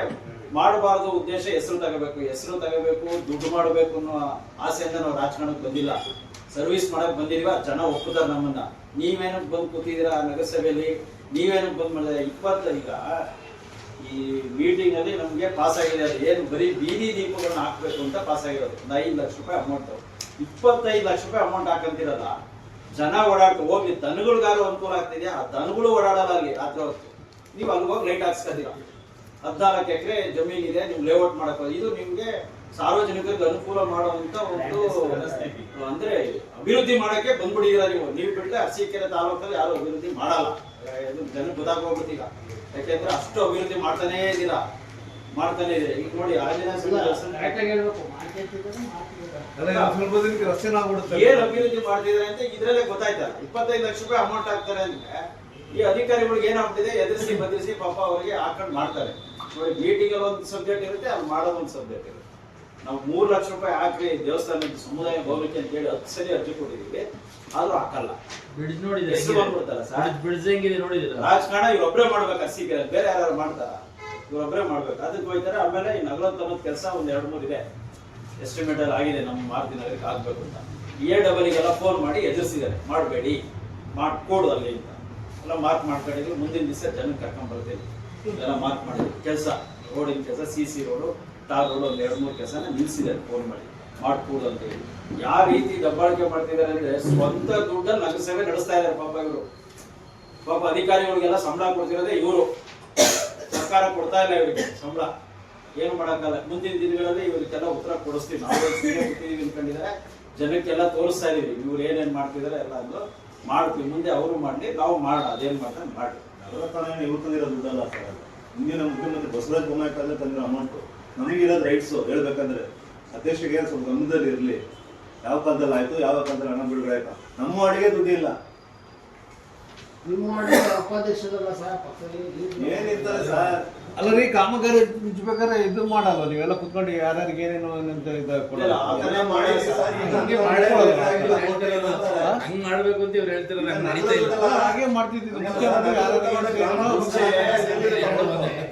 ಮಾಡಬಾರ್ದು ಉದ್ದೇಶ, ಹೆಸರು ತಗೋಬೇಕು ಹೆಸರು ತಗೋಬೇಕು, ದುಡ್ಡು ಮಾಡಬೇಕು ಅನ್ನೋ ಆಸೆಯಿಂದ ನಾವು ರಾಜಕಾರಣಕ್ಕೆ ಬಂದಿಲ್ಲ. ಸರ್ವಿಸ್ ಮಾಡಕ್ ಬಂದಿರುವ ಜನ ಒಪ್ಪುತ್ತಾರೆ ನಮ್ಮನ್ನ. ನೀವೇನಕ್ಕೆ ಬಂದು ಕೂತಿದ್ದೀರಾ ನಗರಸಭೆಯಲ್ಲಿ ನೀವೇನಕ್ಕೆ ಬಂದ್ ಮಾಡಿದ್ರೆ ಇಪ್ಪತ್ತ ಈಗ ಈ ಮೀಟಿಂಗ್ ಅಲ್ಲಿ ನಮ್ಗೆ ಪಾಸ್ ಆಗಿದೆ. ಅದು ಏನು, ಬರೀ ಬೀದಿ ದೀಪಗಳನ್ನ ಹಾಕ್ಬೇಕು ಅಂತ ಪಾಸ್ ಆಗಿರೋದು. ಐದು ಲಕ್ಷ ರೂಪಾಯಿ ಅಮೌಂಟ್ ಇಪ್ಪತ್ತೈದು ಲಕ್ಷ ರೂಪಾಯಿ ಅಮೌಂಟ್ ಹಾಕಂತಿರಲ್ಲ, ಜನ ಓಡಾಡ್ಕೊ ಹೋಗಿ ದನಗಳಿಗಾರು ಅನುಕೂಲ ಆಗ್ತಿದ್ಯಾ? ಆ ದನಗಳು ಓಡಾಡಲ್ಲ ಅಲ್ಲಿ ರಾತ್ರಿ ಹೊತ್ತು ನೀವು ಅಲ್ಲಿ ಹೋಗಿ ಲೈಟ್ ಹಾಕ್ಸ್ಕೊತೀರ ಹದಿನಾಲ್ಕು ಎಕರೆ ಜಮೀನಿದೆ, ನೀವು ಲೇಔಟ್ ಮಾಡಕ್ ಇದು ನಿಮ್ಗೆ ಸಾರ್ವಜನಿಕರಿಗೆ ಅನುಕೂಲ ಮಾಡುವಂತ ಒಂದು ಅಂದ್ರೆ ಅಭಿವೃದ್ಧಿ ಮಾಡಕ್ಕೆ ಬಂದ್ಬಿಟ್ಟಿದ್ದೀರಾ ನೀವು. ನೀವು ಬಿಟ್ರೆ ಅರಸೀಕೆರೆ ತಾಲೂಕಲ್ಲಿ ಯಾರು ಅಭಿವೃದ್ಧಿ ಮಾಡಲ್ಲ. ಇದು ಜನಕ್ಕೆ ಗೊತ್ತಾಗೋಗ್ಬಿಟ್ಟಿಲ್ಲ ಯಾಕೆಂದ್ರೆ ಅಷ್ಟು ಅಭಿವೃದ್ಧಿ ಮಾಡ್ತಾನೇ ಇದ್ದೀರಾ. ಮಾಡ್ತಾನೆ ಇದೆ ಈಗ ನೋಡಿ ಏನ್ ಅಭಿವೃದ್ಧಿ ಮಾಡ್ತಿದ್ದಾರೆ ಅಂತ ಇದ್ರಲ್ಲೇ ಗೊತ್ತಾಯ್ತಲ್ಲ. ಇಪ್ಪತ್ತೈದು ಲಕ್ಷ ರೂಪಾಯಿ ಅಮೌಂಟ್ ಹಾಕ್ತಾರೆ ಅಂದ್ರೆ ಈ ಅಧಿಕಾರಿಗಳಿಗೆ ಏನಾಗ್ತಿದೆ ಎದುರಿಸಿ ಬದಲಿಸಿ ಪಾಪ ಅವರಿಗೆ ಹಾಕೊಂಡು ಮಾಡ್ತಾರೆ. ನೋಡಿ ಮೀಟಿಂಗ್ ಅಲ್ಲಿ ಒಂದು ಸಬ್ಜೆಕ್ಟ್ ಇರುತ್ತೆ ಅಲ್ಲಿ ಮಾಡೋದು ಒಂದು ಸಬ್ಜೆಕ್ಟ್ ಇರುತ್ತೆ. ನಾವು ಮೂರು ಲಕ್ಷ ರೂಪಾಯಿ ಹಾಕ್ರಿ ದೇವಸ್ಥಾನಕ್ಕೆ ಸಮುದಾಯ ಭವನಕ್ಕೆ ಅಂತ ಹೇಳಿ ಹತ್ತು ಸರಿ ಅರ್ಜಿ ಕೊಟ್ಟಿದ್ದೀವಿ. ಆದ್ರೂ ಹಾಕಲ್ಲ. ಬ್ರಿಡ್ಜ್ ನೋಡಿದ್ರೆ ಹೆಸರು ಬಂದ್ಬಿಡ್ತಲ್ಲ ಸರ್? ಬ್ರಿಡ್ಜ್ ಹೆಂಗಿದೆ ನೋಡಿದಿರ? ರಾಜಕಾರಣ ಇವ್ರೊಬ್ರೇ ಮಾಡ್ಬೇಕು? ಸಿ ಬೇರೆ ಯಾರು ಮಾಡ್ತಾರ? ಇವ್ರೊಬ್ರೇ ಮಾಡ್ಬೇಕು? ಅದಕ್ಕೆ ಹೋಯ್ತಾರೆ. ಆಮೇಲೆ ಈ ನಗರ ಅನ್ನೋದು ಕೆಲಸ ಒಂದ್ ಎರಡು ಮೂರು ಇದೆ. ಎಸ್ಟಿಮೇಟ್ ಅಲ್ಲಿ ಆಗಿದೆ. ನಮ್ಮ ಮಾರುತಿ ನಗರಕ್ಕೆ ಆಗ್ಬೇಕು ಅಂತ ಎ ಡಬಲ್ಗೆಲ್ಲ ಫೋನ್ ಮಾಡಿ ಎದುರಿಸಿದ್ದಾರೆ. ಮಾಡಬೇಡಿ. ಮಾಡ್ಕೊಡು ಅಲ್ಲಿ ಅಂತ. ಎಲ್ಲ ಮಾರ್ಕ್ ಮಾಡ್ಕೊಂಡಿದ್ರು. ಮುಂದಿನ ದಿವಸ ಜನಕ್ಕೆ ಕರ್ಕೊಂಡ್ ಎಲ್ಲ ಮಾರ್ಕ್ ಮಾಡಿದ್ರು. ಕೆಲಸ. ರೋಡಿನ ಕೆಲಸ ಸಿ ಸಿ ರೋಡು ರೋಡ್ ಒಂದು ಎರಡು ಮೂರು ಕೆಲಸನ ನಿಲ್ಸಿದೆ ಫೋನ್ ಮಾಡಿ. ಮಾಡ್ಕೊಡು ಅಂತ ಹೇಳಿ. ಯಾವ ರೀತಿ ದಬ್ಬಾಳಿಕೆ ಮಾಡ್ತಿದ್ದಾರೆ ಅಂದ್ರೆ ಸ್ವಂತ ದುಡ್ಡಲ್ಲಿ ನಗರಸಭೆ ನಡೆಸ್ತಾ ಇದ್ದಾರೆ ಪಾಪ ಇವರು. ಪಾಪ ಅಧಿಕಾರಿಗಳಿಗೆಲ್ಲ ಸಂಬಳ ಕೊಡ್ತಿರೋದೇ ಇವರು. ಸರ್ಕಾರ ಕೊಡ್ತಾ ಇಲ್ಲ ಇವರಿಗೆ ಸಂಬಳ. ಏನು ಮಾಡಕ್ಕಲ್ಲ ಮುಂದಿನ ದಿನಗಳಲ್ಲಿ ಇವರಿಗೆಲ್ಲ ಉತ್ತರ ಕೊಡಿಸ್ತೀವಿ. ನಾವು ಅನ್ಕೊಂಡಿದ್ದಾರೆ. ಜನಕ್ಕೆಲ್ಲ ತೋರಿಸ್ತಾ ಇದೀವಿ ಇವ್ರು ಏನೇನ್ ಮಾಡ್ತಿದಾರೆ ಎಲ್ಲ ಅದು ಮಾಡ್ತೀವಿ. ಮುಂದೆ ಅವರು ಮಾಡ್ಲಿ, ನಾವು ಮಾಡೋಣ. ಅದೇನ್ ಮಾಡ್ತಾರೆ ಮಾಡಿ ಇವ್ರು ತಂದಿರೋ ದುಡ್ಡಲ್ಲ ಸರ್ ಮುಂದಿನ ಮುಖ್ಯಮಂತ್ರಿ ಬಸವರಾಜ ಬೊಮ್ಮಾಯಿ ತಂದಿರೋ ಅಮೌಂಟು ನಮಗಿರೋದು ರೈಟ್ಸು ಹೇಳ್ಬೇಕಂದ್ರೆ ಅಧ್ಯಕ್ಷರಿಗೆ ಸ್ವಲ್ಪ ಗಮನದಲ್ಲಿ ಇರಲಿ. ಯಾವ ಕಾಲದಲ್ಲಿ ಆಯ್ತು ಯಾವ ಕಾಲದಲ್ಲಿ ಹಣ ಬಿಡುಗಡೆ ಆಯ್ತು. ನಮ್ಮ ಅಡಿಗೆ ದುಡ್ಡಿಲ್ಲ. ಏನಿರ್ತಾರೆ ಸರ್ ಅಲ್ಲ ರೀ ಕಾಮಗಾರಿ ಮುಚ್ಚಬೇಕಾದ್ರೆ ಇದು ಮಾಡಲ್ಲ. ನೀವೆಲ್ಲ ಕುತ್ಕೊಂಡು ಯಾರ್ಯಾರಿಗೆ ಏನೇನು ಅಂತ ಹಂಗೆ ಮಾಡ್ಬೇಕು ಅಂತ ಇವ್ರು ಹೇಳ್ತಿರಲ್ಲ ಹಾಗೆ ನಡೀತಾ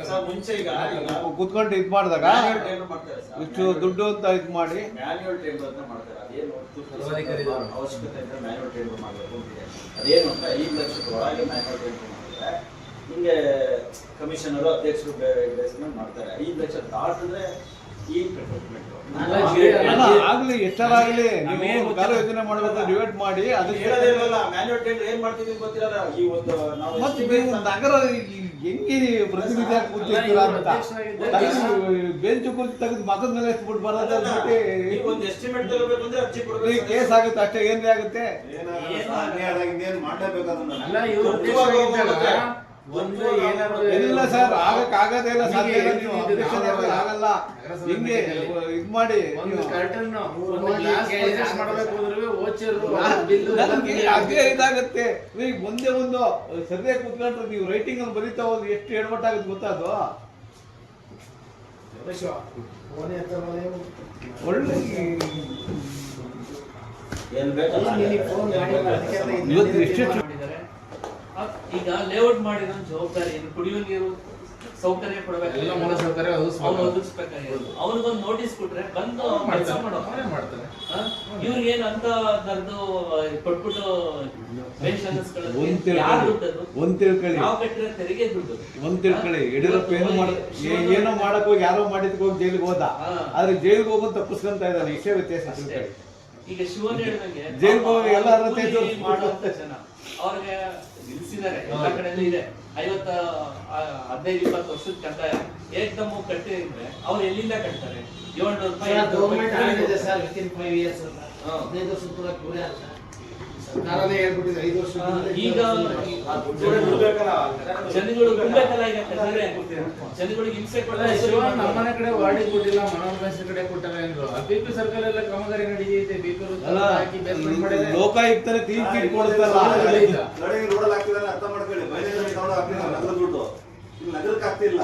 ಮುಂಚೆ ಸರ್, ಮುಂಚೆ ಈಗ ಈಗ ಕುತ್ಕೊಂಡು ಇದ್ ಮಾಡಿದಾಗ. ಇಷ್ಟು ದುಡ್ಡು ಅಂತ ಇದ್ ಮಾಡಿ. ಮ್ಯಾನ್ಯುವಲ್ ಟೇಬಲ್ ಅಂತ ಮಾಡ್ತಾರೆ ಅದೇನು ಅವಶ್ಯಕತೆ ಇದ್ರೆ ಮ್ಯಾನ್ಯುವಲ್ ಟೇಬಲ್ ಮಾಡಬೇಕು ಅದೇನು ಅಂತ ಐದು ಲಕ್ಷದ ಒಳಗೆ ಮ್ಯಾನ್ಯುವಲ್ ಟೇಬಲ್ ಮಾಡಿದ್ರೆ ಹಿಂಗೆ ಕಮಿಷನರು ಅಧ್ಯಕ್ಷರು ಬೇಸಿನ ಮಾಡ್ತಾರೆ. ಐದು ಲಕ್ಷ ದಾಟಿದ್ರೆ ಆಗ್ಲಿ ಎಷ್ಟರಾಗ್ಲಿ ನೀವು ನಮ್ಗೇನ್ ಕಾರ್ಯ ಮಾಡಬೇಕು ಡಿವೈಡ್ ಮಾಡಿ ಟೇಬಲ್ ಏನ್ ಮಾಡ್ತಿದೀವಿ ಗೊತ್ತಿರಲ್ಲ ಈ ಒಂದು ನಾವು ನಗರ ಪ್ರತಿನಿಧಿ ಪ್ರತಿನಿಧಿಯಾಗಿ ಕೂತಿರ್ತೀರಾ ಅಂತ? ಬೆಂಚ್ ಕುರ್ಚಿ ತೆಗೆದು ಮಗದ ಮೇಲೆ ಎತ್ಬಿಟ್ಟು ಬರೋದು ಅದನ್ನ ಅಂದ್ಬಿಟ್ಟು ಒಂದು ಎಸ್ಟಿಮೇಟ್ ತಗೋಬೇಕು ಅಂದ್ರೆ ಅರ್ಜಿ ಕೊಡ್ಬೇಕು ಕೇಸ್ ಆಗುತ್ತೆ ಅಷ್ಟೇ ಏನ್ರಿ ಆಗುತ್ತೆ? ಇನ್ನೇನ್ ಮಾಡ್ಲೇಬೇಕು ಅದನ್ನ ಏನಿಲ್ಲ ಸರ್ ಆಗಕ್ ಆಗದೇ ಇಲ್ಲ ಸಾಧ್ಯ ಇಲ್ಲ ನೀವು ಆಗಲ್ಲ ಹಿಂಗೆ ಇದ್ ಮಾಡಿ ಅದೇ ಇದಾಗುತ್ತೆ. ಈಗ ಮುಂದೆ ಒಂದು ಸದ್ಯ ಕುತ್ಕೊಂಡ್ರೆ ನೀವು ರೈಟಿಂಗ್ ಅಲ್ಲಿ ಬರೀತಾ ಹೋದ್ರೆ ಎಷ್ಟು ಎಡವಟ್ ಆಗುತ್ತೆ ಗೊತ್ತಾದು ಒಳ್ಳೆ ಇವತ್ತು ಆ- ಈಗ ಲೇಔಟ್ ಮಾಡಿರೋ ಜವಾಬ್ದಾರಿ ಏನು ಕುಡಿಯುವ ನೀರು ಸೌಕರ್ಯ ಕೊಡಬೇಕು. ಎಲ್ಲ ಮೂಲಸೌಕರ್ಯ ಅವ್ನು ಒದಗಿಸ್ಬೇಕು. ಒದಗಿಸ್ಬೇಕಾಗಿರೋದು ಅವ್ನಿಗೊಂದು ನೋಟಿಸ್ ಕೊಟ್ರೆ ಬಂದು ಕೆಲಸ ಮಾಡ್ತಾರೆ. ಮಾಡೋ ಅವರೇ ಮಾಡ್ತಾರೆ. ಇವ್ರಿಗೇನು ಅಂತ ದರ್ದು ಕೊಟ್ಬಿಟ್ಟು ಒಂದ್ ತಿಳ್ಕೊಳ್ಳಿ. ತೆರಿಗೆ ದುಡ್ಡು ಒಂದ್ ತಿಳ್ಕೊಳ್ಳಿ. ಯಡಿಯೂರಪ್ಪ ಏನು ಮಾಡ ಏನೋ ಮಾಡಕ್ ಹೋಗಿ ಯಾರೋ ಮಾಡಿದ್ಕೆ ಹೋಗಿ ಜೈಲಿಗೆ ಹೋದ. ಆದ್ರೆ ಜೈಲಿಗೆ ಹೋಗೋದು ತಪ್ಪಿಸ್ಕೊಂತ ಇದ್ದಾರೆ ಇಷ್ಟೇ ವ್ಯತ್ಯಾಸ ಈಗ ಶಿವನ್ ಹೇಳಿದಂಗೆ ಜೈಲಿಗೆ ಹೋಗಿ ಎಲ್ಲ ಅರ್ಹತೆ ಮಾಡುವಂತ ಜನ. ಅವ್ರಿಗೆ ನಿಲ್ಸಿದ್ದಾರೆ ಎಲ್ಲ ಕಡೆನೂ ಇದೆ. ಐವತ್ತ ಹದಿನೈದು ಇಪ್ಪತ್ತು ವರ್ಷದ ಕಂದಾಯ ಕಟ್ಟಿ ಅಂದ್ರೆ ಅವ್ರು ಎಲ್ಲಿಂದ ಕಟ್ತಾರೆ? ಏಳ್ನೂರು ರೂಪಾಯಿ ಐದು ವರ್ಷ ಈಗ ಜನಗಳು ತುಂಬಬೇಕಲ್ಲ ಈಗ ಜನಗಳಿಗೆ ಹಿಂಸೆ ನಮ್ಮನೆ ಕಡೆ ವಾರ್ಡಿ ಕೊಟ್ಟಿಲ್ಲ ಮನೋಭಾಷೆ ಕಡೆ ಕೊಟ್ಟಾರೆ ಅಂದ್ರು. ಬಿಪಿ ಸರ್ಕಲ್ ಎಲ್ಲ ಕಾಮಗಾರಿ ನಡೀತೈತೆ ಬಿಪಿ ಹಾಕಿ ಲೋಕಾಯುಕ್ತನೇ ತೀರ್ಪು ಇದು- ನಡುವೆ ರೋಡಲ್ಲಿ ಹಾಕ್ತಿದಾರೆ ಅರ್ಥ ಮಾಡ್ಕೊಳ್ಳಿ. ಹಾಕ್ತಿದ್ದಾರೆ ನಗರ ದುಡ್ಡು. ನಗರಕ್ಕೆ ಆಗ್ತಿಲ್ಲ.